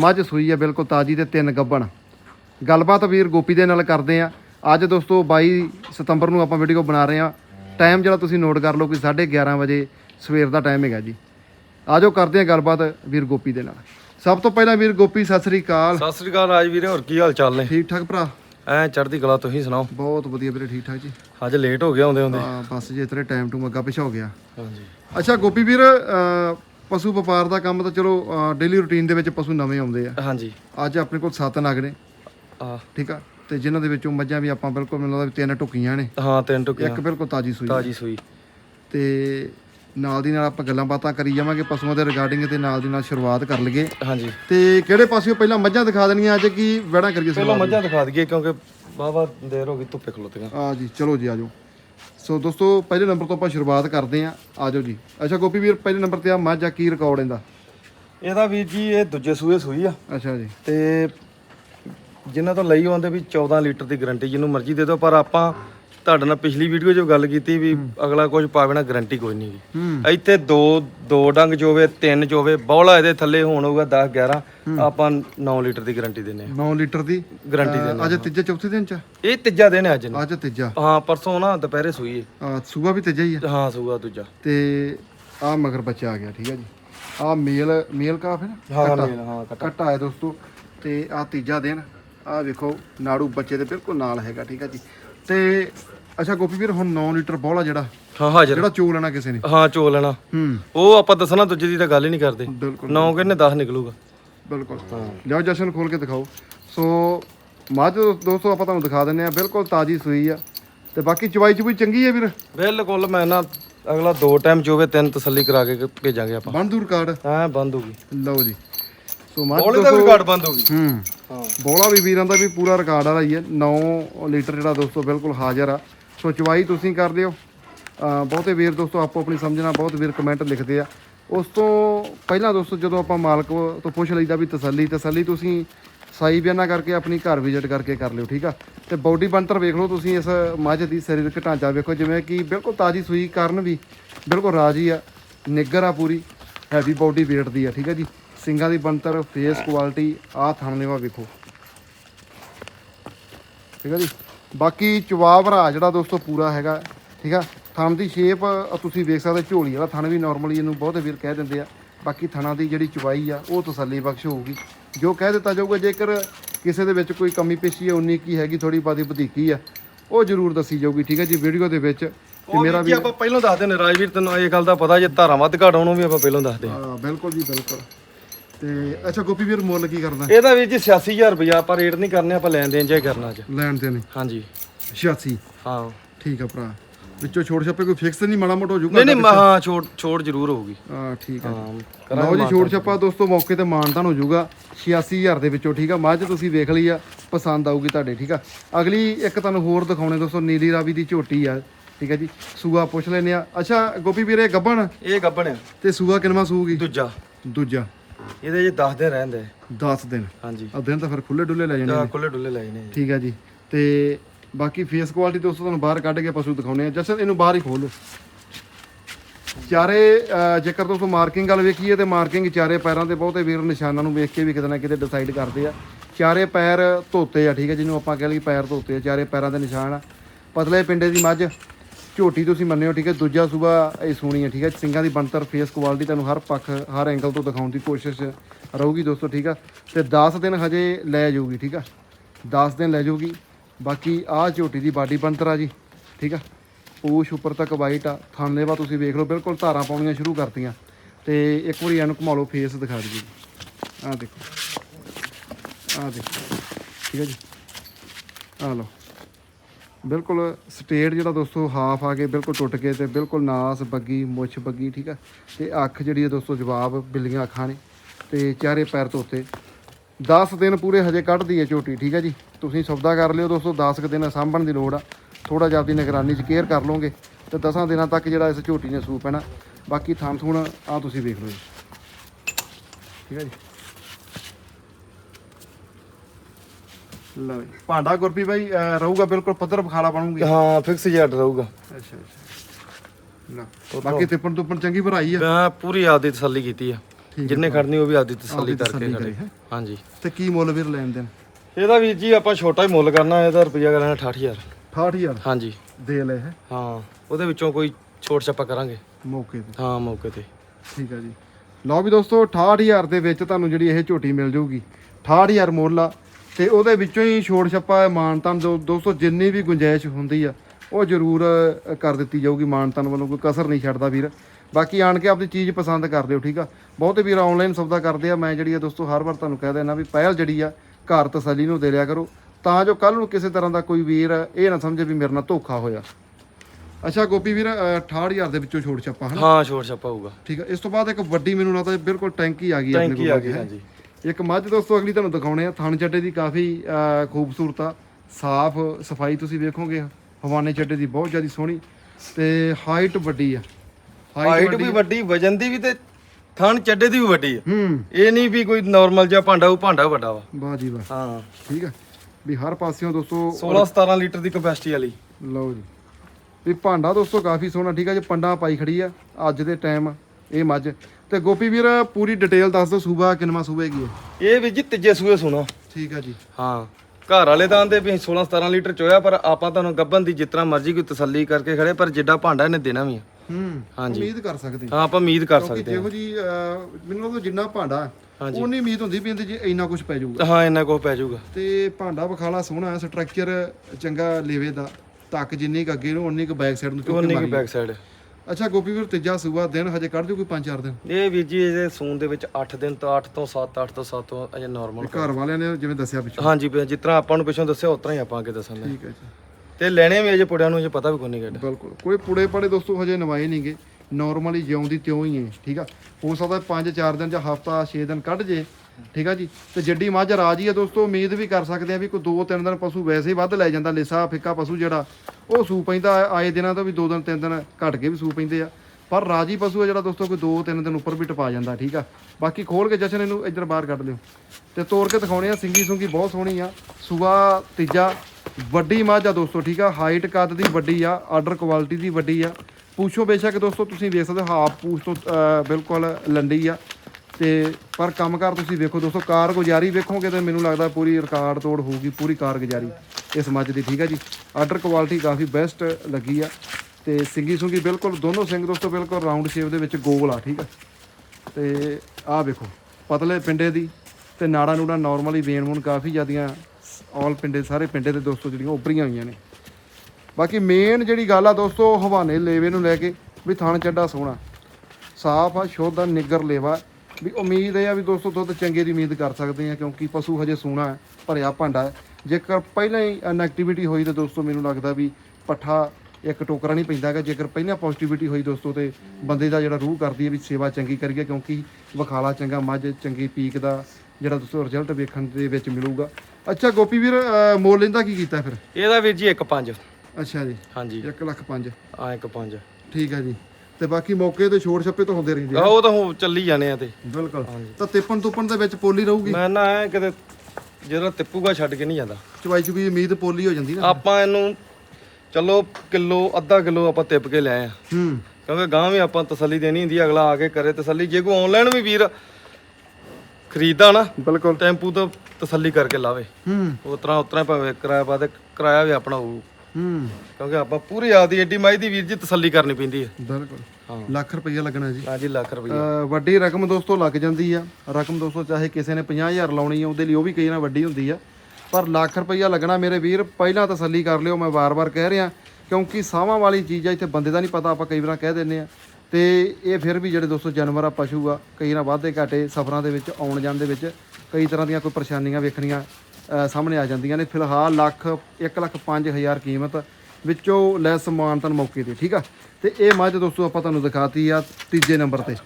Speaker 1: ਮੱਝ ਸੂਈ ਹੈ ਬਿਲਕੁਲ ਤਾਜ਼ੀ ਤੇ ਤਿੰਨ ਗੱਭਣ। ਗੱਲਬਾਤ ਵੀਰ ਗੋਪੀ ਦੇ ਨਾਲ ਕਰਦੇ ਆ। ਅੱਜ ਦੋਸਤੋ 22 ਸਤੰਬਰ ਨੂੰ ਆਪਾਂ ਵੀਡੀਓ ਬਣਾ ਰਹੇ ਆ। ਟਾਈਮ ਜਿਹੜਾ ਤੁਸੀਂ ਨੋਟ ਕਰ ਲਓ ਕਿ 11:30 ਵਜੇ ਸਵੇਰ ਦਾ ਟਾਈਮ ਹੈਗਾ ਜੀ। ਆਜੋ ਕਰਦੇ ਆ ਗੱਲਬਾਤ ਵੀਰ ਗੋਪੀ ਦੇ ਨਾਲ। ਸਭ ਤੋਂ ਪਹਿਲਾਂ ਵੀਰ ਗੋਪੀ ਸਤਿ ਸ੍ਰੀ ਅਕਾਲ।
Speaker 2: ਸਤਿ ਸ੍ਰੀ ਅਕਾਲ ਰਾਜ ਵੀਰੇ ਹੋਰ ਕੀ ਹਾਲ ਚਾਲ ਨੇ?
Speaker 1: ਠੀਕ ਠਾਕ ਭਰਾ?
Speaker 2: ਐ ਚੜ੍ਹਦੀ ਕਲਾ ਤੁਸੀਂ ਸੁਣਾਓ?
Speaker 1: ਬਹੁਤ ਵਧੀਆ ਵੀਰੇ ਠੀਕ ਠਾਕ ਜੀ।
Speaker 2: ਅੱਜ ਲੇਟ ਹੋ ਗਿਆ ਆਉਂਦੇ ਆਉਂਦੇ
Speaker 1: ਹਾਂ ਬਸ ਜੇ ਤੇਰੇ ਟਾਈਮ ਟੂ ਅੱਗਾ ਪਿਛਾ ਹੋ ਗਿਆ।
Speaker 2: ਹਾਂਜੀ।
Speaker 1: ਅੱਛਾ ਗੋਪੀ ਵੀਰ ਪਸ਼ੂ ਵਪਾਰ ਦਾ ਕੰਮ ਤਾਂ ਚਲੋ ਡੇਲੀ ਰੁਟੀਨ ਦੇ ਵਿੱਚ ਪਸ਼ੂ ਨਵੇਂ ਆਉਂਦੇ ਆ।
Speaker 2: ਹਾਂਜੀ।
Speaker 1: ਅੱਜ ਆਪਣੇ ਕੋਲ ਸੱਤ ਨਗ ਨੇ।
Speaker 2: ਆ।
Speaker 1: ਠੀਕ ਆ? ਤੇ ਜਿਨ੍ਹਾਂ ਦੇ ਵਿੱਚੋਂ ਮੱਝਾਂ ਵੀ ਆਪਾਂ ਬਿਲਕੁਲ ਮੈਨੂੰ ਲੱਗਦਾ ਤਿੰਨ ਟੁਕੀਆਂ ਨੇ।
Speaker 2: ਹਾਂ ਤਿੰਨ ਟੁਕੀਆਂ।
Speaker 1: ਇੱਕ ਬਿਲਕੁਲ ਤਾਜੀ ਸੂਈ।
Speaker 2: ਤਾਜੀ ਸੂਈ।
Speaker 1: ਤੇ ਨਾਲ ਦੀ ਨਾਲ ਆਪਾਂ ਗੱਲਾਂ ਬਾਤਾਂ ਕਰੀ ਜਾਵਾਂਗੇ ਪਸ਼ੂਆਂ ਦੇ ਰਿਗਾਰਡਿੰਗ ਤੇ ਨਾਲ ਦੀ ਨਾਲ ਸ਼ੁਰੂਆਤ ਕਰ ਲਈਏ।
Speaker 2: ਹਾਂਜੀ।
Speaker 1: ਤੇ ਕਿਹੜੇ ਪਾਸਿਓਂ ਪਹਿਲਾਂ ਮੱਝਾਂ ਦਿਖਾ ਦੇਣੀਆਂ ਅੱਜ ਕੀ ਵੜਾ ਕਰੀਏ
Speaker 2: ਪਹਿਲਾਂ ਮੱਝਾਂ ਦਿਖਾ ਦਈਏ ਕਿਉਂਕਿ ਵਾਵਾ ਦੇਰ ਹੋ ਗਈ ਧੁੱਪੇ ਖਲੋਤੀਆਂ।
Speaker 1: ਆ ਜੀ ਚਲੋ ਜੀ ਆਜੋ ਸੋ ਦੋਸਤੋ ਪਹਿਲੇ ਨੰਬਰ ਤੋਂ ਆਪਾਂ ਸ਼ੁਰੂਆਤ ਕਰਦੇ ਆਂ ਆਜੋ ਜੀ। ਅੱਛਾ ਗੋਪੀ ਵੀਰ ਪਹਿਲੇ ਨੰਬਰ ਤੇ ਆ ਮੱਝ ਆ ਕੀ ਰਿਕਾਰਡ ਇਹਦਾ?
Speaker 2: ਇਹਦਾ ਵੀਰ ਜੀ ਇਹ ਦੂਜੇ ਸੂਏ ਸੂਈ ਆ।
Speaker 1: ਅੱਛਾ ਜੀ।
Speaker 2: ਤੇ ਜਿਨ੍ਹਾਂ ਤੋਂ ਲਈ ਆਉਂਦੇ ਵੀ 14 ਲੀਟਰ ਦੀ ਗਾਰੰਟੀ ਜਿਹਨੂੰ ਮਰਜ਼ੀ ਦੇ ਦਿਓ ਪਰ ਆਪਾਂ ਤੁਹਾਡੇ ਨਾਲ ਪਿਛਲੀ ਵੀਡੀਓ 'ਚ ਗੱਲ ਕੀਤੀ ਵੀ ਅਗਲਾ ਕੁਝ ਪਾਵੇ ਨਾ ਗਾਰੰਟੀ ਕੋਈ ਨਹੀਂ
Speaker 1: ਹੂੰ।
Speaker 2: ਇੱਥੇ ਦੋ ਦੋ ਡੰਗ ਚੋਵੇ ਤਿੰਨ ਚੋਵੇ ਬੌਲਾ ਇਹਦੇ ਥੱਲੇ ਹੋਣ ਹੋਊਗਾ 10 11 ਆਪਾਂ 9 ਲੀਟਰ ਦੀ ਗਾਰੰਟੀ ਦਿੰਨੇ
Speaker 1: 9 ਲੀਟਰ ਦੀ?
Speaker 2: ਗਾਰੰਟੀ ਦਿੰਨੇ
Speaker 1: ਅੱਜ ਤੀਜੇ ਚੌਥੇ ਦਿਨ ਚ?
Speaker 2: ਇਹ ਤੀਜਾ ਦਿਨ ਹੈ ਅੱਜ ਨੂੰ।
Speaker 1: ਅੱਜ ਤੀਜਾ।
Speaker 2: ਹਾਂ ਪਰਸੋਂ ਨਾ ਦੁਪਹਿਰੇ ਸੂਈ
Speaker 1: ਆ ਸੂਆ ਵੀ ਤੀਜਾ ਹੀ ਆ?
Speaker 2: ਹੈ ਹਾਂ ਸੂਆ ਦੂਜਾ।
Speaker 1: ਤੇ ਆ ਮਗਰ ਬੱਚਾ ਆ ਗਿਆ ਠੀਕ ਹੈ ਜੀ। ਆ ਮੇਲ ਮੇਲ ਕਾਫ ਹੈ ਨਾ?
Speaker 2: ਹਾਂ ਮੇਲ, ਹਾਂ ਕੱਟਾ।
Speaker 1: ਕੱਟਾ ਹੈ ਦੋਸਤੋ। ਤੇ ਆ ਤੀਜਾ ਦਿਨ। ਆ ਵੇਖੋ ਨਾੜੂ ਬੱਚੇ ਦੇ ਬਿਲਕੁਲ ਨਾਲ ਹੈਗਾ ਠੀਕ ਹੈ ਜੀ। ਤੇ ਅੱਛਾ ਗੋਪੀ ਵੀਰ ਹੁਣ 9 ਲੀਟਰ ਬੋਲਾ ਜਿਹੜਾ
Speaker 2: ਹਾਂ ਹਾਜ਼ਰ
Speaker 1: ਜਿਹੜਾ ਚੋ ਲੈਣਾ ਕਿਸੇ ਨੇ।
Speaker 2: ਹਾਂ ਚੋ ਲੈਣਾ।
Speaker 1: ਹੂੰ।
Speaker 2: ਉਹ ਆਪਾਂ ਦੱਸਣਾ ਦੂਜੇ ਦੀ ਤਾਂ ਗੱਲ ਹੀ ਨਹੀਂ ਕਰਦੇ।
Speaker 1: ਬਿਲਕੁਲ।
Speaker 2: 9 ਕਿੰਨੇ 10 ਨਿਕਲੂਗਾ।
Speaker 1: ਬਿਲਕੁਲ। ਲਿਆਓ ਜਸ਼ਨ ਖੋਲ ਕੇ ਦਿਖਾਓ। ਸੋ ਮੱਝ ਦੋਸਤੋ ਆਪਾਂ ਤੁਹਾਨੂੰ ਦਿਖਾ ਦਿੰਨੇ ਆ ਬਿਲਕੁਲ ਤਾਜੀ ਸੂਈ ਆ। ਤੇ ਬਾਕੀ ਚਵਾਈ ਚੁਈ ਚੰਗੀ ਹੈ ਵੀਰ?
Speaker 2: ਬਿਲਕੁਲ ਮੈਂ ਨਾ ਅਗਲਾ ਦੋ ਟਾਈਮ ਚੋਵੇ ਤਿੰਨ ਤਸੱਲੀ ਕਰਾ ਕੇ ਭੇਜਾਂਗੇ ਆਪਾਂ।
Speaker 1: ਬੰਦੂਰ ਕਾਰਡ?
Speaker 2: ਹਾਂ ਬੰਦ ਹੋਗੀ
Speaker 1: ਲਓ ਜੀ। ਸੋ ਮੱਝ
Speaker 2: ਬੋਲੇ ਦਾ ਵੀ ਘਾਟ ਬੰਦ ਹੋਗੀ
Speaker 1: ਹੂੰ।
Speaker 2: ਹਾਂ।
Speaker 1: ਬੋਲਾ ਵੀ ਵੀਰਾਂ ਦਾ ਵੀ ਪੂਰਾ ਰਿਕਾਰਡ ਵਾਲਾ ਹੀ ਹੈ 9 ਲੀਟਰ ਜਿਹੜਾ ਦੋਸਤੋ ਬਿਲਕੁਲ ਹਾਜ਼ਰ ਆ। ਸੋ ਚਵਾਈ ਤੁਸੀਂ ਕਰ ਦਿਓ। ਬਹੁਤੇ ਵੀਰ ਦੋਸਤੋ, ਆਪੋ ਆਪਣੀ ਸਮਝਣਾ ਬਹੁਤ ਵੀਰ ਕਮੈਂਟ ਲਿਖਦੇ ਆ। ਉਸ ਤੋਂ ਪਹਿਲਾਂ ਦੋਸਤੋ, ਜਦੋਂ ਆਪਾਂ ਮਾਲਕ ਤੋਂ ਪੁੱਛ ਲਈਦਾ ਵੀ ਤਸੱਲੀ ਤਸੱਲੀ ਤੁਸੀਂ ਸਾਈ ਬਿਆਨਾ ਕਰਕੇ ਆਪਣੀ ਘਰ ਵਿਜ਼ਿਟ ਕਰਕੇ ਕਰ ਲਿਓ, ਠੀਕ ਆ? ਤੇ ਬਾਡੀ ਬਣਤਰ ਵੇਖ ਲਓ ਤੁਸੀਂ ਇਸ ਮੱਝ ਦੀ ਸਰੀਰਕ ਢਾਂਚਾ ਵੇਖੋ, ਜਿਵੇਂ ਕਿ ਬਿਲਕੁਲ ਤਾਜੀ ਸੂਈ ਕਾਰਨ ਵੀ ਬਿਲਕੁਲ ਰਾਜੀ ਆ, ਨਿੱਗਰ ਆ ਪੂਰੀ ਹੈਵੀ ਬਾਡੀ weight ਦੀ ਆ, ਠੀਕ ਆ ਜੀ? ਸਿੰਗਾਂ ਦੀ ਬਣਤਰ ਫੇਸ ਕੁਆਲਿਟੀ ਆ ਥਣਲੇਵਾ ਵੇਖੋ। ਠੀਕ ਆ ਜੀ? ਬਾਕੀ ਚਵਾ ਭਰਾ ਜਿਹੜਾ ਦੋਸਤੋ ਪੂਰਾ ਹੈਗਾ ਠੀਕ ਆ? ਥਣ ਦੀ ਸ਼ੇਪ ਤੁਸੀਂ ਵੇਖ ਸਕਦੇ ਝੋਲੀ ਵਾਲਾ ਥਣ ਵੀ ਨਾਰਮਲੀ ਇਹਨੂੰ ਬਹੁਤੇ ਵੀਰ ਕਹਿ ਦਿੰਦੇ ਆ। ਬਾਕੀ ਥਣਾਂ ਦੀ ਜਿਹੜੀ ਚਵਾਈ ਆ ਉਹ ਤਸੱਲੀ ਬਖਸ਼ ਹੋਊਗੀ। ਜੋ ਕਹਿ ਦਿੱਤਾ ਜਾਊਗਾ ਜੇਕਰ ਕਿਸੇ ਦੇ ਵਿੱਚ ਕੋਈ ਕਮੀ ਪੇਸ਼ੀ ਹੈ ਉਨੀ ਕੀ ਹੈਗੀ ਥੋੜੀ ਬਾਦੀ ਵਧੀਕੀ ਆ ਉਹ ਜ਼ਰੂਰ ਦੱਸੀ ਜਾਊਗੀ ਠੀਕ ਹੈ ਜੀ? ਵੀਡੀਓ ਦੇ ਵਿੱਚ ਤੇ ਮੇਰਾ
Speaker 2: ਵੀ ਆਪਾਂ ਪਹਿਲਾਂ ਦੱਸ ਦਿੰਦੇ ਰਾਜਵੀਰ ਤੈਨੂੰ ਇਹ ਗੱਲ ਦਾ ਪਤਾ ਜੇ ਧਾਰਾਂ ਵੱਧ ਘਾਟ ਆਉਣੋਂ ਵੀ ਆਪਾਂ ਪਹਿਲਾਂ ਦੱਸਦੇ ਹਾਂ
Speaker 1: ਬਿਲਕੁਲ ਜੀ ਬਿਲਕੁਲ। ਤੇ ਅੱਛਾ ਗੋਪੀ ਵੀਰ ਮੁੱਲ ਕੀ ਕਰਦਾ
Speaker 2: ਇਹਦਾ ਵੀਰ ਜੀ 86000 ਰੁਪਇਆ ਆਪਾਂ ਰੇਟ ਨਹੀਂ ਕਰਨੇ ਆਪਾਂ ਲੈਣ ਦੇਣ ਜੇ ਕਰਨਾ ਅੱਜ।
Speaker 1: ਲੈਣ ਦੇ ਨੇ
Speaker 2: ਹਾਂਜੀ।
Speaker 1: 86
Speaker 2: ਹਾਂ।
Speaker 1: ਠੀਕ ਆ ਭਰਾ। ਵਿੱਚੋਂ ਛੋੜ ਛੱਪੇ ਕੋਈ ਫਿਕਸ ਨਹੀਂ ਮਾੜਾ ਮੋਟਾ ਹੋ ਜਾਊਗਾ
Speaker 2: ਨਹੀਂ ਨਹੀਂ ਹਾਂ ਛੋੜ ਛੋੜ ਜ਼ਰੂਰ ਹੋਊਗੀ।
Speaker 1: ਹਾਂ ਠੀਕ ਆ।
Speaker 2: ਹਾਂ
Speaker 1: ਲਓ ਜੀ ਛੋੜ ਛੱਪਾ ਦੋਸਤੋ ਮੌਕੇ ਤੇ ਮਾਨਤਾਨ ਹੋ ਜਾਊਗਾ। 86000 ਦੇ ਵਿੱਚੋਂ ਠੀਕ ਆ। ਮੱਝ ਤੁਸੀਂ ਵੇਖ ਲਈ ਆ ਪਸੰਦ ਆਊਗੀ ਤੁਹਾਡੇ ਠੀਕ ਆ। ਅਗਲੀ ਇੱਕ ਤੁਹਾਨੂੰ ਹੋਰ ਦਿਖਾਉਣੇ ਦੋਸਤੋ ਨੀਲੀ ਰਾਵੀ ਦੀ ਝੋਟੀ ਆ ਠੀਕ ਆ ਜੀ। ਸੂਆ ਪੁੱਛ ਲੈਨੇ ਆ। ਅੱਛਾ ਗੋਪੀ ਵੀਰੇ ਗੱਬਣ?
Speaker 2: ਇਹ ਗੱਬਣ ਆ।
Speaker 1: ਤੇ ਸੂਆ ਕਿੰਨਵਾ ਸੂਗੀ?
Speaker 2: ਦੂਜਾ।
Speaker 1: ਦੂਜਾ।
Speaker 2: ਇਹਦੇ ਜੇ 10 ਦਿਨ ਰਹਿੰਦੇ।
Speaker 1: 10 ਦਿਨ?
Speaker 2: ਹਾਂਜੀ।
Speaker 1: ਆ ਦਿਨ ਤਾਂ ਫਿਰ ਖੁੱਲੇ ਡੁੱਲੇ ਲੈ ਜਾਣੇ
Speaker 2: ਜਾਂ ਖੁੱਲੇ ਡੁੱਲੇ ਲਾਏ ਨੇ
Speaker 1: ਠੀਕ ਆ ਜੀ। ਤੇ ਬਾਕੀ ਫੇਸ ਕੁਆਲਿਟੀ ਦੋਸਤੋ ਤੁਹਾਨੂੰ ਬਾਹਰ ਕੱਢ ਕੇ ਪਸ਼ੂ ਦਿਖਾਉਣੇ ਆ। ਜਸਨ ਇਹਨੂੰ ਬਾਹਰ ਹੀ ਖੋਲੋ ਚਾਰੇ ਅਹ, ਜੇਕਰ ਦੋਸਤੋ ਮਾਰਕਿੰਗ ਗੱਲ ਵੇਖੀਏ ਤੇ ਮਾਰਕਿੰਗ ਚਾਰੇ ਪੈਰਾਂ ਤੇ ਬਹੁਤੇ ਵੀਰ ਨਿਸ਼ਾਨਾਂ ਨੂੰ ਵੇਖ ਕੇ ਵੀ ਕਿਤੇ ਨਾ ਕਿਤੇ ਡਿਸਾਈਡ ਕਰਦੇ ਆ। ਚਾਰੇ ਪੈਰ ਧੋਤੇ ਆ ਠੀਕ ਹੈ ਜਿਹਨੂੰ ਆਪਾਂ ਕਹਿ ਲਈ ਪੈਰ ਧੋਤੇ ਆ। ਚਾਰੇ ਪੈਰਾਂ ਦੇ ਨਿਸ਼ਾਨ ਆ। ਪਤਲੇ ਪਿੰਡੇ ਦੀ ਮੱਝ। ਝੋਟੀ ਤੁਸੀਂ ਮੰਨਿਓ, ਠੀਕ ਹੈ? ਦੂਜਾ ਸੂਬਾ ਇਹ ਸੋਹਣੀ ਹੈ, ਠੀਕ ਹੈ? ਸਿੰਘਾਂ ਦੀ ਬੰਤਰ ਫੇਸ ਕੁਆਲਿਟੀ ਤੁਹਾਨੂੰ ਹਰ ਪੱਖ, ਹਰ ਐਂਗਲ ਤੋਂ ਦਿਖਾਉਣ ਦੀ ਕੋਸ਼ਿਸ਼ ਰਹੂਗੀ ਦੋਸਤੋ, ਠੀਕ ਆ? ਤੇ 10 ਦਿਨ ਹਜੇ ਲੈ ਜਾਊਗੀ, ਠੀਕ ਆ? 10 ਦਿਨ ਲੈ ਜਾਊਗੀ। ਬਾਕੀ ਆਹ ਝੋਟੀ ਦੀ ਬਾਡੀ ਬੰਤਰ ਆ ਜੀ, ਠੀਕ ਆ? ਪੂਛ ਉੱਪਰ ਤੱਕ ਵਾਈਟ ਆ ਥਾਨੇਵਾ ਤੁਸੀਂ ਵੇਖ ਲਓ, ਬਿਲਕੁਲ ਧਾਰਾਂ ਪਾਉਣੀਆਂ ਸ਼ੁਰੂ ਕਰਤੀਆਂ। ਤੇ ਇੱਕ ਵਾਰੀ ਇਹਨੂੰ ਘੁਮਾ ਲਓ ਫੇਸ ਦਿਖਾ ਦਈਏ ਆਹ ਦੇਖੋ ਆਹ ਦੇਖੋ, ਠੀਕ ਹੈ ਜੀ? ਆ ਲਓ। ਬਿਲਕੁਲ ਸਟੇਟ ਜਿਹੜਾ ਦੋਸਤੋ, ਹਾਫ ਆ ਕੇ ਬਿਲਕੁਲ ਟੁੱਟ ਕੇ ਤੇ ਬਿਲਕੁਲ ਨਾਸ, ਬੱਗੀ, ਮੁੱਛ ਬੱਗੀ, ਠੀਕ ਆ? ਤੇ ਅੱਖ ਜਿਹੜੀ ਹੈ ਦੋਸਤੋ, ਜਵਾਬ ਬਿੱਲੀਆਂ ਅੱਖਾਂ ਨੇ। ਤੇ ਚਿਹਰੇ ਪੈਰ ਧੋਤੇ 10 ਦਿਨ ਪੂਰੇ ਹਜੇ ਕੱਢਦੀ ਹੈ ਝੋਟੀ, ਠੀਕ ਹੈ ਜੀ? ਤੁਸੀਂ ਸੌਦਾ ਕਰ ਲਿਓ ਦੋਸਤੋ 10 ਕੁ ਦਿਨ ਸਾਂਭਣ ਦੀ ਲੋੜ ਆ। ਥੋੜਾ ਜਿਹਾ ਆਪਦੀ ਨਿਗਰਾਨੀ 'ਚ ਕੇਅਰ ਕਰ ਲਓਗੇ। ਤੇ 10 ਦਿਨਾਂ ਤੱਕ ਜਿਹੜਾ ਇਸ ਝੋਟੀ ਨੇ ਸੂ ਪੈਣਾ ਬਾਕੀ ਥਾਂ ਥੂਣ ਆ ਤੁਸੀਂ ਵੇਖ ਲਓ ਜੀ। ਠੀਕ ਹੈ ਜੀ? ਲਓ ਜੀ। ਭਾਂਡਾ ਗੁਰਪੀ ਬਾਈ ਅਹ ਰਹੂਗਾ ਬਿਲਕੁਲ ਪੱਧਰ ਬਖਾਲਾ ਬਣੂਗੀ।
Speaker 2: ਹਾਂ ਫਿਕਸ ਜੈਟ ਰਹੂਗਾ।
Speaker 1: ਅੱਛਾ ਅੱਛਾ। ਨਾ ਬਾਕੀ ਤਿੱਪਣ ਤੁੱਪਣ ਚੰਗੀ ਭਰਾਈ ਆ।
Speaker 2: ਮੈਂ ਪੂਰੀ ਆਪਦੀ ਤਸੱਲੀ ਕੀਤੀ ਆ। ਜਿੰਨੇ ਖੜਨੀ ਉਹ ਵੀ ਆਪਦੀ ਤਸੱਲੀ ਕਰਕੇ ਖੜੇ। ਹਾਂਜੀ।
Speaker 1: ਤੇ ਕੀ ਮੁੱਲ ਵੀਰ ਲੈਣ ਦੇਣ?
Speaker 2: ਇਹਦਾ ਵੀਰ ਜੀ ਆਪਾਂ ਛੋਟਾ ਹੀ ਮੁੱਲ ਕਰਨਾ ਇਹਦਾ ਰੁਪਈਆ ਕਰਨਾ 68000
Speaker 1: 68000
Speaker 2: ਹਾਂਜੀ।
Speaker 1: ਦੇ ਲੈ ਹੈ?
Speaker 2: ਹਾਂ ਉਹਦੇ ਵਿੱਚੋਂ ਕੋਈ ਛੋਟ ਛੱਪਾ ਕਰਾਂਗੇ।
Speaker 1: ਮੌਕੇ ਤੇ।
Speaker 2: ਹਾਂ ਮੌਕੇ ਤੇ।
Speaker 1: ਠੀਕ ਆ ਜੀ। ਲਓ ਵੀ ਦੋਸਤੋ 68000 ਦੇ ਵਿੱਚ ਤੁਹਾਨੂੰ ਜਿਹੜੀ ਇਹ ਝੋਟੀ ਮਿਲ ਜਾਊਗੀ 68000 ਮੁੱਲ ਆ। ਤੇ ਉਹਦੇ ਵਿੱਚੋਂ ਹੀ ਛੋੜ ਛੱਪਾ ਮਾਨਤਨ ਦੋ ਦੋਸਤੋ ਜਿੰਨੀ ਵੀ ਗੁੰਜਾਇਸ਼ ਹੁੰਦੀ ਆ ਉਹ ਜ਼ਰੂਰ ਕਰ ਦਿੱਤੀ ਜਾਊਗੀ ਮਾਨਤਨ ਵੱਲੋਂ ਕੋਈ ਕਸਰ ਨਹੀਂ ਛੱਡਦਾ ਵੀਰ। ਬਾਕੀ ਆਣ ਕੇ ਆਪਣੀ ਚੀਜ਼ ਪਸੰਦ ਕਰ ਲਿਓ ਠੀਕ ਆ? ਬਹੁਤੇ ਵੀਰ ਆਨਲਾਈਨ ਸੌਦਾ ਕਰਦੇ ਆ ਮੈਂ ਜਿਹੜੀ ਆ ਦੋਸਤੋ ਹਰ ਵਾਰ ਤੁਹਾਨੂੰ ਕਹਿ ਦੇਣਾ ਵੀ ਪਹਿਲ ਜਿਹੜੀ ਆ ਘਰ ਤਸੱਲੀ ਨੂੰ ਦੇ ਲਿਆ ਕਰੋ। ਤਾਂ ਜੋ ਕੱਲ ਨੂੰ ਕਿਸੇ ਤਰ੍ਹਾਂ ਦਾ ਕੋਈ ਵੀਰ ਇਹ ਨਾ ਸਮਝੇ ਵੀ ਮੇਰੇ ਨਾਲ ਧੋਖਾ ਹੋਇਆ। ਅੱਛਾ ਗੋਪੀ ਵੀਰ ਅ, 68000 ਦੇ ਵਿੱਚੋਂ ਛੋੜ ਛੱਪਾ ਹਨਾ?
Speaker 2: ਹਾਂ ਛੋਟ ਛੱਪਾ ਹੋਊਗਾ।
Speaker 1: ਠੀਕ ਹੈ ਇਸ ਤੋਂ ਬਾਅਦ ਇੱਕ ਵੱਡੀ ਮੈਨੂੰ ਲੱਗਦਾ ਬਿਲਕੁਲ ਟੈਂਕੀ ਆ ਗਈ ਆਪਣੇ ਕੋਲ
Speaker 2: ਆ। ਹਾਂਜੀ।
Speaker 1: ਇੱਕ ਮੱਝ ਦੋਸਤੋ ਅਗਲੀ ਤੁਹਾਨੂੰ ਦਿਖਾਉਣੇ ਆ। ਥਣ ਚੱਡੇ ਦੀ ਕਾਫੀ ਖੂਬਸੂਰਤ ਆ। ਸਾਫ਼ ਸਫ਼ਾਈ ਤੁਸੀਂ ਵੇਖੋਗੇ। ਹਵਾਨੇ ਚੱਡੇ ਦੀ ਬਹੁਤ ਜ਼ਿਆਦਾ ਸੋਹਣੀ ਤੇ ਹਾਈਟ ਵੱਡੀ ਆ।
Speaker 2: ਹਾਈਟ ਵੀ ਵੱਡੀ ਵਜਨ ਦੀ ਵੀ ਤੇ ਥਣ ਚੱਡੇ ਦੀ ਵੀ ਵੱਡੀ ਆ।
Speaker 1: ਹੂੰ।
Speaker 2: ਇਹ ਨਹੀਂ ਵੀ ਕੋਈ ਨਾਰਮਲ ਜਿਹਾ ਭਾਂਡਾ ਉਹ ਭਾਂਡਾ ਵੱਡਾ ਵਾ।
Speaker 1: ਵਾਹ ਜੀ ਵਾਹ।
Speaker 2: ਹਾਂ।
Speaker 1: ਠੀਕ ਆ। ਵੀ ਹਰ ਪਾਸਿਓਂ ਦੋਸਤੋ
Speaker 2: 16 17 ਲੀਟਰ ਦੀ ਕਪੈਸਿਟੀ ਵਾਲੀ।
Speaker 1: ਲਓ ਜੀ। ਵੀ ਭਾਂਡਾ ਦੋਸਤੋ ਕਾਫੀ ਸੋਹਣਾ ਠੀਕ ਆ। ਜੇ ਪੰਡਾ ਪਾਈ ਖੜੀ ਆ ਅੱਜ ਦੇ ਟਾਈਮ ਇਹ ਮੱਝ। ਤੇ ਗੋਪੀ ਵੀਰ ਪੂਰੀ ਡਿਟੇਲ ਦੱਸ ਦਿਓ ਸੂਬਾ ਕਿੰਨਵਾ ਸੂਬੇ ਕੀ ਹੈ।
Speaker 2: ਇਹ ਵੀ ਜੀ ਤੀਜੇ ਸੂਏ ਸੁਣਾ।
Speaker 1: ਠੀਕ ਆ ਜੀ।
Speaker 2: ਹਾਂ ਘਰ ਵਾਲੇ ਤਾਂ ਆਂਦੇ ਵੀ 16 17 ਲੀਟਰ ਚੋਇਆ ਪਰ ਆਪਾਂ ਤੁਹਾਨੂੰ ਗੱਬਨ ਦੀ ਜਿਤਨਾ ਮਰਜ਼ੀ ਕੋਈ ਤਸੱਲੀ ਕਰਕੇ ਖੜੇ ਪਰ ਜਿੱਡਾ ਭਾਂਡਾ ਇਹਨੇ ਦੇਣਾ ਵੀ ਆ।
Speaker 1: ਹੂੰ
Speaker 2: ਹਾਂਜੀ।
Speaker 1: ਉਮੀਦ ਕਰ ਸਕਦੇ।
Speaker 2: ਹਾਂ ਆਪਾਂ ਉਮੀਦ ਕਰ
Speaker 1: ਕਿਉਂਕਿ
Speaker 2: ਸਕਦੇ
Speaker 1: ਜਿਹੋ ਜੀ ਅਹ, ਮੈਨੂੰ ਲੱਗਦਾ ਜਿੰਨਾ ਭਾਂਡਾ
Speaker 2: ਹਾਂਜੀ।
Speaker 1: ਉਨੀ ਉਮੀਦ ਹੁੰਦੀ ਵੀ ਇਹਦੇ 'ਚ ਇੰਨਾ ਕੁਝ ਪੈ ਜਾਊਗਾ।
Speaker 2: ਹਾਂ ਹਾਂ ਇੰਨਾ ਕੁ ਪੈ ਜਾਊਗਾ।
Speaker 1: ਤੇ ਭਾਂਡਾ ਵਿਖਾਲਾ ਸੋਹਣਾ ਹੈ ਸਟਰਕਚਰ ਚੰਗਾ ਲੇਵੇ ਦਾ ਤੱਕ ਜਿੰਨੀ ਕੁ ਅੱਗੇ ਨੂੰ ਉਨੀ ਕੁ ਬੈਕ ਸਾਈਡ ਨੂੰ ਚੁੱਕ ਕੇ
Speaker 2: ਉਹਨੇ ਕੀ
Speaker 1: ਮਾਰੀ
Speaker 2: ਬੈਕ ਸਾਈਡ
Speaker 1: ਅੱਛਾ ਗੋਪੀ ਵੀਰ ਤੀਜਾ ਸੂਆ ਦਿਨ ਹਜੇ ਕੱਢ ਦਿਓ ਕੋਈ 5-4 ਦਿਨ।
Speaker 2: ਇਹ ਵੀਰ ਜੀ ਇਹਦੇ ਸੂਨ ਦੇ ਵਿੱਚ 8 ਦਿਨ ਤੋਂ 8 ਤੋਂ 7 8 ਤੋਂ 7 ਅਜੇ ਨਾਰਮਲ
Speaker 1: ਘਰ ਵਾਲਿਆਂ ਨੇ ਜਿਵੇਂ ਦੱਸਿਆ ਪਿੱਛੋਂ।
Speaker 2: ਹਾਂਜੀ ਵੀ ਜਿਤਨਾ ਆਪਾਂ ਨੂੰ ਪਿੱਛੋਂ ਦੱਸਿਆ ਉਤਰਾ ਹੀ ਆਪਾਂ ਅੱਗੇ ਦੱਸਾਂਗੇ
Speaker 1: ਠੀਕ ਹੈ ਜੀ।
Speaker 2: ਤੇ ਲੈਣੇ ਵੀ ਅਜੇ ਪੁੜਿਆਂ ਨੂੰ ਅਜੇ ਪਤਾ ਵੀ ਕੋਈ ਨਹੀਂ ਗੱਡ
Speaker 1: ਬਿਲਕੁਲ। ਕੋਈ ਪੁੜੇ ਪੜੇ ਦੋਸਤੋ ਹਜੇ ਨਵਾਏ ਨਹੀਂਗੇ ਨਾਰਮਲੀ ਜਿਉਂਦੀ ਤਿਉਂ ਹੀ ਹੈ ਠੀਕ ਆ? ਹੋ ਸਕਦਾ 5-4 ਦਿਨ ਜਾਂ ਹਫਤਾ 6 ਦਿਨ ਕੱਢ ਜੇ। ਠੀਕ ਆ ਜੀ? ਤੇ ਜੱਡੀ ਮੱਝ ਰਾਜੀ ਆ ਦੋਸਤੋ, ਉਮੀਦ ਵੀ ਕਰ ਸਕਦੇ ਆ ਵੀ ਕੋਈ 2-3 ਦਿਨ ਪਸ਼ੂ ਵੈਸੇ ਹੀ ਵੱਧ ਲੈ ਜਾਂਦਾ, ਲਿਸਾ, ਫਿੱਕਾ ਪਸ਼ੂ ਜਿਹੜਾ, ਉਹ ਸੂ ਪੈਂਦਾ ਆਏ ਦਿਨਾਂ ਤੋਂ ਵੀ 2 ਦਿਨ 3 ਦਿਨ ਘਟ ਕੇ ਵੀ ਸੂ ਪੈਂਦੇ ਆ। ਪਰ ਰਾਜੀ ਪਸ਼ੂ ਆ ਜਿਹੜਾ ਦੋਸਤੋ, ਕੋਈ 2-3 ਦਿਨ ਉੱਪਰ ਵੀ ਟਪਾ ਜਾਂਦਾ, ਠੀਕ ਆ? ਬਾਕੀ ਖੋਲ ਕੇ ਜਸ਼ਨ ਇਹਨੂੰ ਇੱਧਰ ਬਾਹਰ ਕੱਢ ਲਿਓ। ਤੇ ਤੋੜ ਕੇ ਦਿਖਾਉਣੇ ਆ, ਸਿੰਗੀ ਸੁੰਗੀ ਬਹੁਤ ਸੋਹਣੀ ਆ। ਸੂਆ, ਤੀਜਾ, ਵੱਡੀ ਮੱਝ ਆ ਦੋਸਤੋ, ਠੀਕ ਆ? ਹਾਈਟ ਕੱਦ ਦੀ ਵੱਡੀ ਆ, ਆਰਡਰ ਕੁਆਲਿਟੀ ਦੀ ਵੱਡੀ ਆ। ਪੂਛੋ ਬੇਸ਼ੱਕ ਦੋਸਤੋ, ਤੁਸੀਂ ਵੇਖ ਸਕਦੇ ਹੋ, ਹਾਫ ਪੂਛ ਤੋਂ ਬਿਲਕੁਲ ਲੰਡੀ ਆ। ਤੇ ਪਰ ਕੰਮਕਾਰ ਤੁਸੀਂ ਵੇਖੋ ਦੋਸਤੋ, ਕਾਰਗੁਜ਼ਾਰੀ ਵੇਖੋਗੇ ਤਾਂ ਮੈਨੂੰ ਲੱਗਦਾ ਪੂਰੀ ਰਿਕਾਰਡ ਤੋੜ ਹੋਊਗੀ, ਪੂਰੀ ਕਾਰਗੁਜ਼ਾਰੀ ਇਸ ਮੱਝ ਦੀ, ਠੀਕ ਆ ਜੀ? ਆਰਡਰ ਕੁਆਲਿਟੀ ਕਾਫੀ ਬੈਸਟ ਲੱਗੀ ਆ ਤੇ ਸਿੰਗੀ ਸੁੰਗੀ ਬਿਲਕੁਲ, ਦੋਨੋਂ ਸਿੰਘ ਦੋਸਤੋ ਬਿਲਕੁਲ ਰਾਉਂਡ ਸ਼ੇਪ ਦੇ ਵਿੱਚ ਗੋਲ ਆ, ਠੀਕ ਆ? ਤੇ ਆਹ ਵੇਖੋ, ਪਤਲੇ ਪਿੰਡੇ ਦੀ ਤੇ ਨਾੜਾ ਨੂੜਾ ਨਾਰਮਲੀ ਵੇਨ ਵੂਨ ਕਾਫੀ ਜ਼ਿਆਦੀਆਂ ਆਲ ਪਿੰਡੇ, ਸਾਰੇ ਪਿੰਡੇ ਦੇ ਦੋਸਤੋ ਜਿਹੜੀਆਂ ਉੱਭਰੀਆਂ ਹੋਈਆਂ ਨੇ। ਬਾਕੀ ਮੇਨ ਜਿਹੜੀ ਗੱਲ ਆ ਦੋਸਤੋ, ਹਵਾਨੇ ਲੇਵੇ ਨੂੰ ਲੈ ਕੇ ਵੀ ਥਣ ਚੱਡਾ ਸੋਹਣਾ। ਸਾਫ਼ ਆ, ਸ਼ੁੱਧ ਆ, ਨਿੱਗਰ ਲੇਵਾ। ਵੀ ਉਮੀਦ ਇਹ ਆ ਵੀ ਦੋਸਤੋ ਦੁੱਧ ਚੰਗੇ ਦੀ ਉਮੀਦ ਕਰ ਸਕਦੇ ਆ ਕਿਉਂਕਿ ਪਸ਼ੂ ਹਜੇ ਸੋਹਣਾ ਹੈ ਭਰਿਆ ਭਾਂਡਾ ਹੈ। ਜੇਕਰ ਪਹਿਲਾਂ ਹੀ ਨੈਗੇਟਿਵਿਟੀ ਹੋਈ ਤਾਂ ਦੋਸਤੋ ਮੈਨੂੰ ਲੱਗਦਾ ਵੀ ਪੱਠਾ ਇੱਕ ਟੋਕਰਾ ਨਹੀਂ ਪੈਂਦਾ ਹੈਗਾ। ਜੇਕਰ ਪਹਿਲਾਂ ਪੋਜ਼ਿਟਿਵਿਟੀ ਹੋਈ ਦੋਸਤੋ ਤੇ ਬੰਦੇ ਦਾ ਜਿਹੜਾ ਰੂਹ ਕਰਦੀ ਹੈ ਵੀ ਸੇਵਾ ਚੰਗੀ ਕਰੀਏ ਕਿਉਂਕਿ ਵਿਖਾਲਾ ਚੰਗਾ ਮੱਝ ਚੰਗੀ ਪੀਕ ਦਾ ਜਿਹੜਾ ਦੋਸਤੋ ਰਿਜ਼ਲਟ ਵੇਖਣ ਦੇ ਵਿੱਚ ਮਿਲੂਗਾ। ਅੱਛਾ ਗੋਪੀ ਵੀਰ ਮੁੱਲ ਇਹਦਾ ਕੀ ਕੀਤਾ ਫਿਰ?
Speaker 2: ਇਹਦਾ ਵੀਰ ਜੀ 1.5
Speaker 1: ਅੱਛਾ ਜੀ।
Speaker 2: ਹਾਂਜੀ।
Speaker 1: 1 ਲੱਖ 5
Speaker 2: ਆ 1.5
Speaker 1: ਠੀਕ ਹੈ ਜੀ। ਤੇ ਬਾਕੀ ਮੌਕੇ ਤੇ ਛੋੜ ਛੱਪੇ ਤਾਂ ਹੁੰਦੇ ਰਹਿੰਦੇ ਆ।
Speaker 2: ਉਹ ਤਾਂ ਹੁਣ ਚੱਲੀ ਜਾਣੇ ਆ ਤੇ।
Speaker 1: ਬਿਲਕੁਲ। ਤਾਂ ਤਿੱਪਣ ਤੁੱਪਣ ਦੇ ਵਿੱਚ ਪੋਲੀ ਰਹੂਗੀ?
Speaker 2: ਮੈਂ ਨਾ ਐ ਕਿਤੇ ਜਿਹੜਾ ਤਿੱਪੂਗਾ ਛੱਡ ਕੇ ਨਹੀਂ ਜਾਂਦਾ।
Speaker 1: ਚਵਾਈ ਚੁਬੀ ਉਮੀਦ ਪੋਲੀ ਹੋ ਜਾਂਦੀ ਨਾ।
Speaker 2: ਆਪਾਂ ਇਹਨੂੰ ਚਲੋ ਕਿਲੋ ਅੱਧਾ ਕਿਲੋ ਆਪਾਂ ਤਿੱਪ ਕੇ ਲਿਆਏ ਆ।
Speaker 1: ਹੂੰ।
Speaker 2: ਕਿਉਂਕਿ ਗਾਂ ਵੀ ਆਪਾਂ ਤਸੱਲੀ ਦੇਣੀ ਹੁੰਦੀ ਆ, ਅਗਲਾ ਆ ਕੇ ਕਰੇ ਤਸੱਲੀ। ਜੇ ਕੋਈ ਆਨਲਾਈਨ ਵੀ ਵੀਰ ਖਰੀਦਦਾ ਨਾ
Speaker 1: ਬਿਲਕੁਲ।
Speaker 2: ਟੈਂਪੂ ਤੋਂ ਤਸੱਲੀ ਕਰਕੇ ਲਾਵੇ।
Speaker 1: ਹੂੰ।
Speaker 2: ਉਤਰਾ ਉਤਰਾ ਭਾਵੇਂ ਕਿਰਾਇਆ ਪਾ ਦੇ ਕਿਰਾਇਆ ਵੀ ਆਪਣਾ ਹੋਊ।
Speaker 1: ਹੂੰ
Speaker 2: ਕਿਉਂਕਿ ਆਪਾਂ ਪੂਰੀ ਆਦੀ ਏਡੀ ਮਾਈ ਦੀ ਵੀਰ ਜੀ ਤਸੱਲੀ ਕਰਨੀ ਪੈਂਦੀ ਹੈ।
Speaker 1: ਬਿਲਕੁਲ।
Speaker 2: ਹਾਂ।
Speaker 1: ਲੱਖ ਰੁਪਈਆ ਲੱਗਣਾ ਜੀ।
Speaker 2: ਹਾਂਜੀ ਲੱਖ ਰੁਪਏ
Speaker 1: ਅਹ ਵੱਡੀ ਰਕਮ ਦੋਸਤੋ ਲੱਗ ਜਾਂਦੀ ਆ। ਰਕਮ ਦੋਸਤੋ ਚਾਹੇ ਕਿਸੇ ਨੇ 50000 ਲਾਉਣੀ ਆ ਉਹਦੇ ਲਈ ਉਹ ਵੀ ਕਈ ਨਾ ਵੱਡੀ ਹੁੰਦੀ ਆ। ਪਰ ਲੱਖ ਰੁਪਈਆ ਲੱਗਣਾ ਮੇਰੇ ਵੀਰ ਪਹਿਲਾਂ ਤਸੱਲੀ ਕਰ ਲਿਓ ਮੈਂ ਵਾਰ-ਵਾਰ ਕਹਿ ਰਿਹਾ। ਕਿਉਂਕਿ ਸਾਵਾਂ ਵਾਲੀ ਚੀਜ਼ ਆ ਇੱਥੇ ਬੰਦੇ ਦਾ ਨਹੀਂ ਪਤਾ ਆਪਾਂ ਕਈ ਵਾਰ ਕਹਿ ਦਿੰਨੇ ਆ। ਤੇ ਇਹ ਫਿਰ ਵੀ ਜਿਹੜੇ ਦੋਸਤੋ ਜਾਨਵਰ ਆ ਪਸ਼ੂ ਆ ਕਈ ਨਾ ਵਾਧੇ ਘਾਟੇ ਸਫ਼ਰਾਂ ਦੇ ਵਿੱਚ ਆਉਣ ਜਾਣ ਦੇ ਵਿੱਚ ਕਈ ਤਰ੍ਹਾਂ ਦੀਆਂ ਕੋਈ ਪਰੇਸ਼ਾਨੀਆਂ ਵੇਖਣੀਆਂ ਸਾਹਮਣੇ ਆ ਜਾਂਦੀਆਂ ਨੇ। ਫਿਲਹਾਲ ਲੱਖ 1 ਲੱਖ 5000 ਕੀਮਤ ਵਿੱਚੋਂ ਲੈਸ ਮਾਨਤਨ ਮੌਕੇ ਤੇ, ਠੀਕ ਆ? ਤੇ ਇਹ ਮੱਝ ਦੋਸਤੋ ਆਪਾਂ ਤੁਹਾਨੂੰ ਦਿਖਾਤੀ ਆ ਤੀਜੇ ਨੰਬਰ ਤੇ।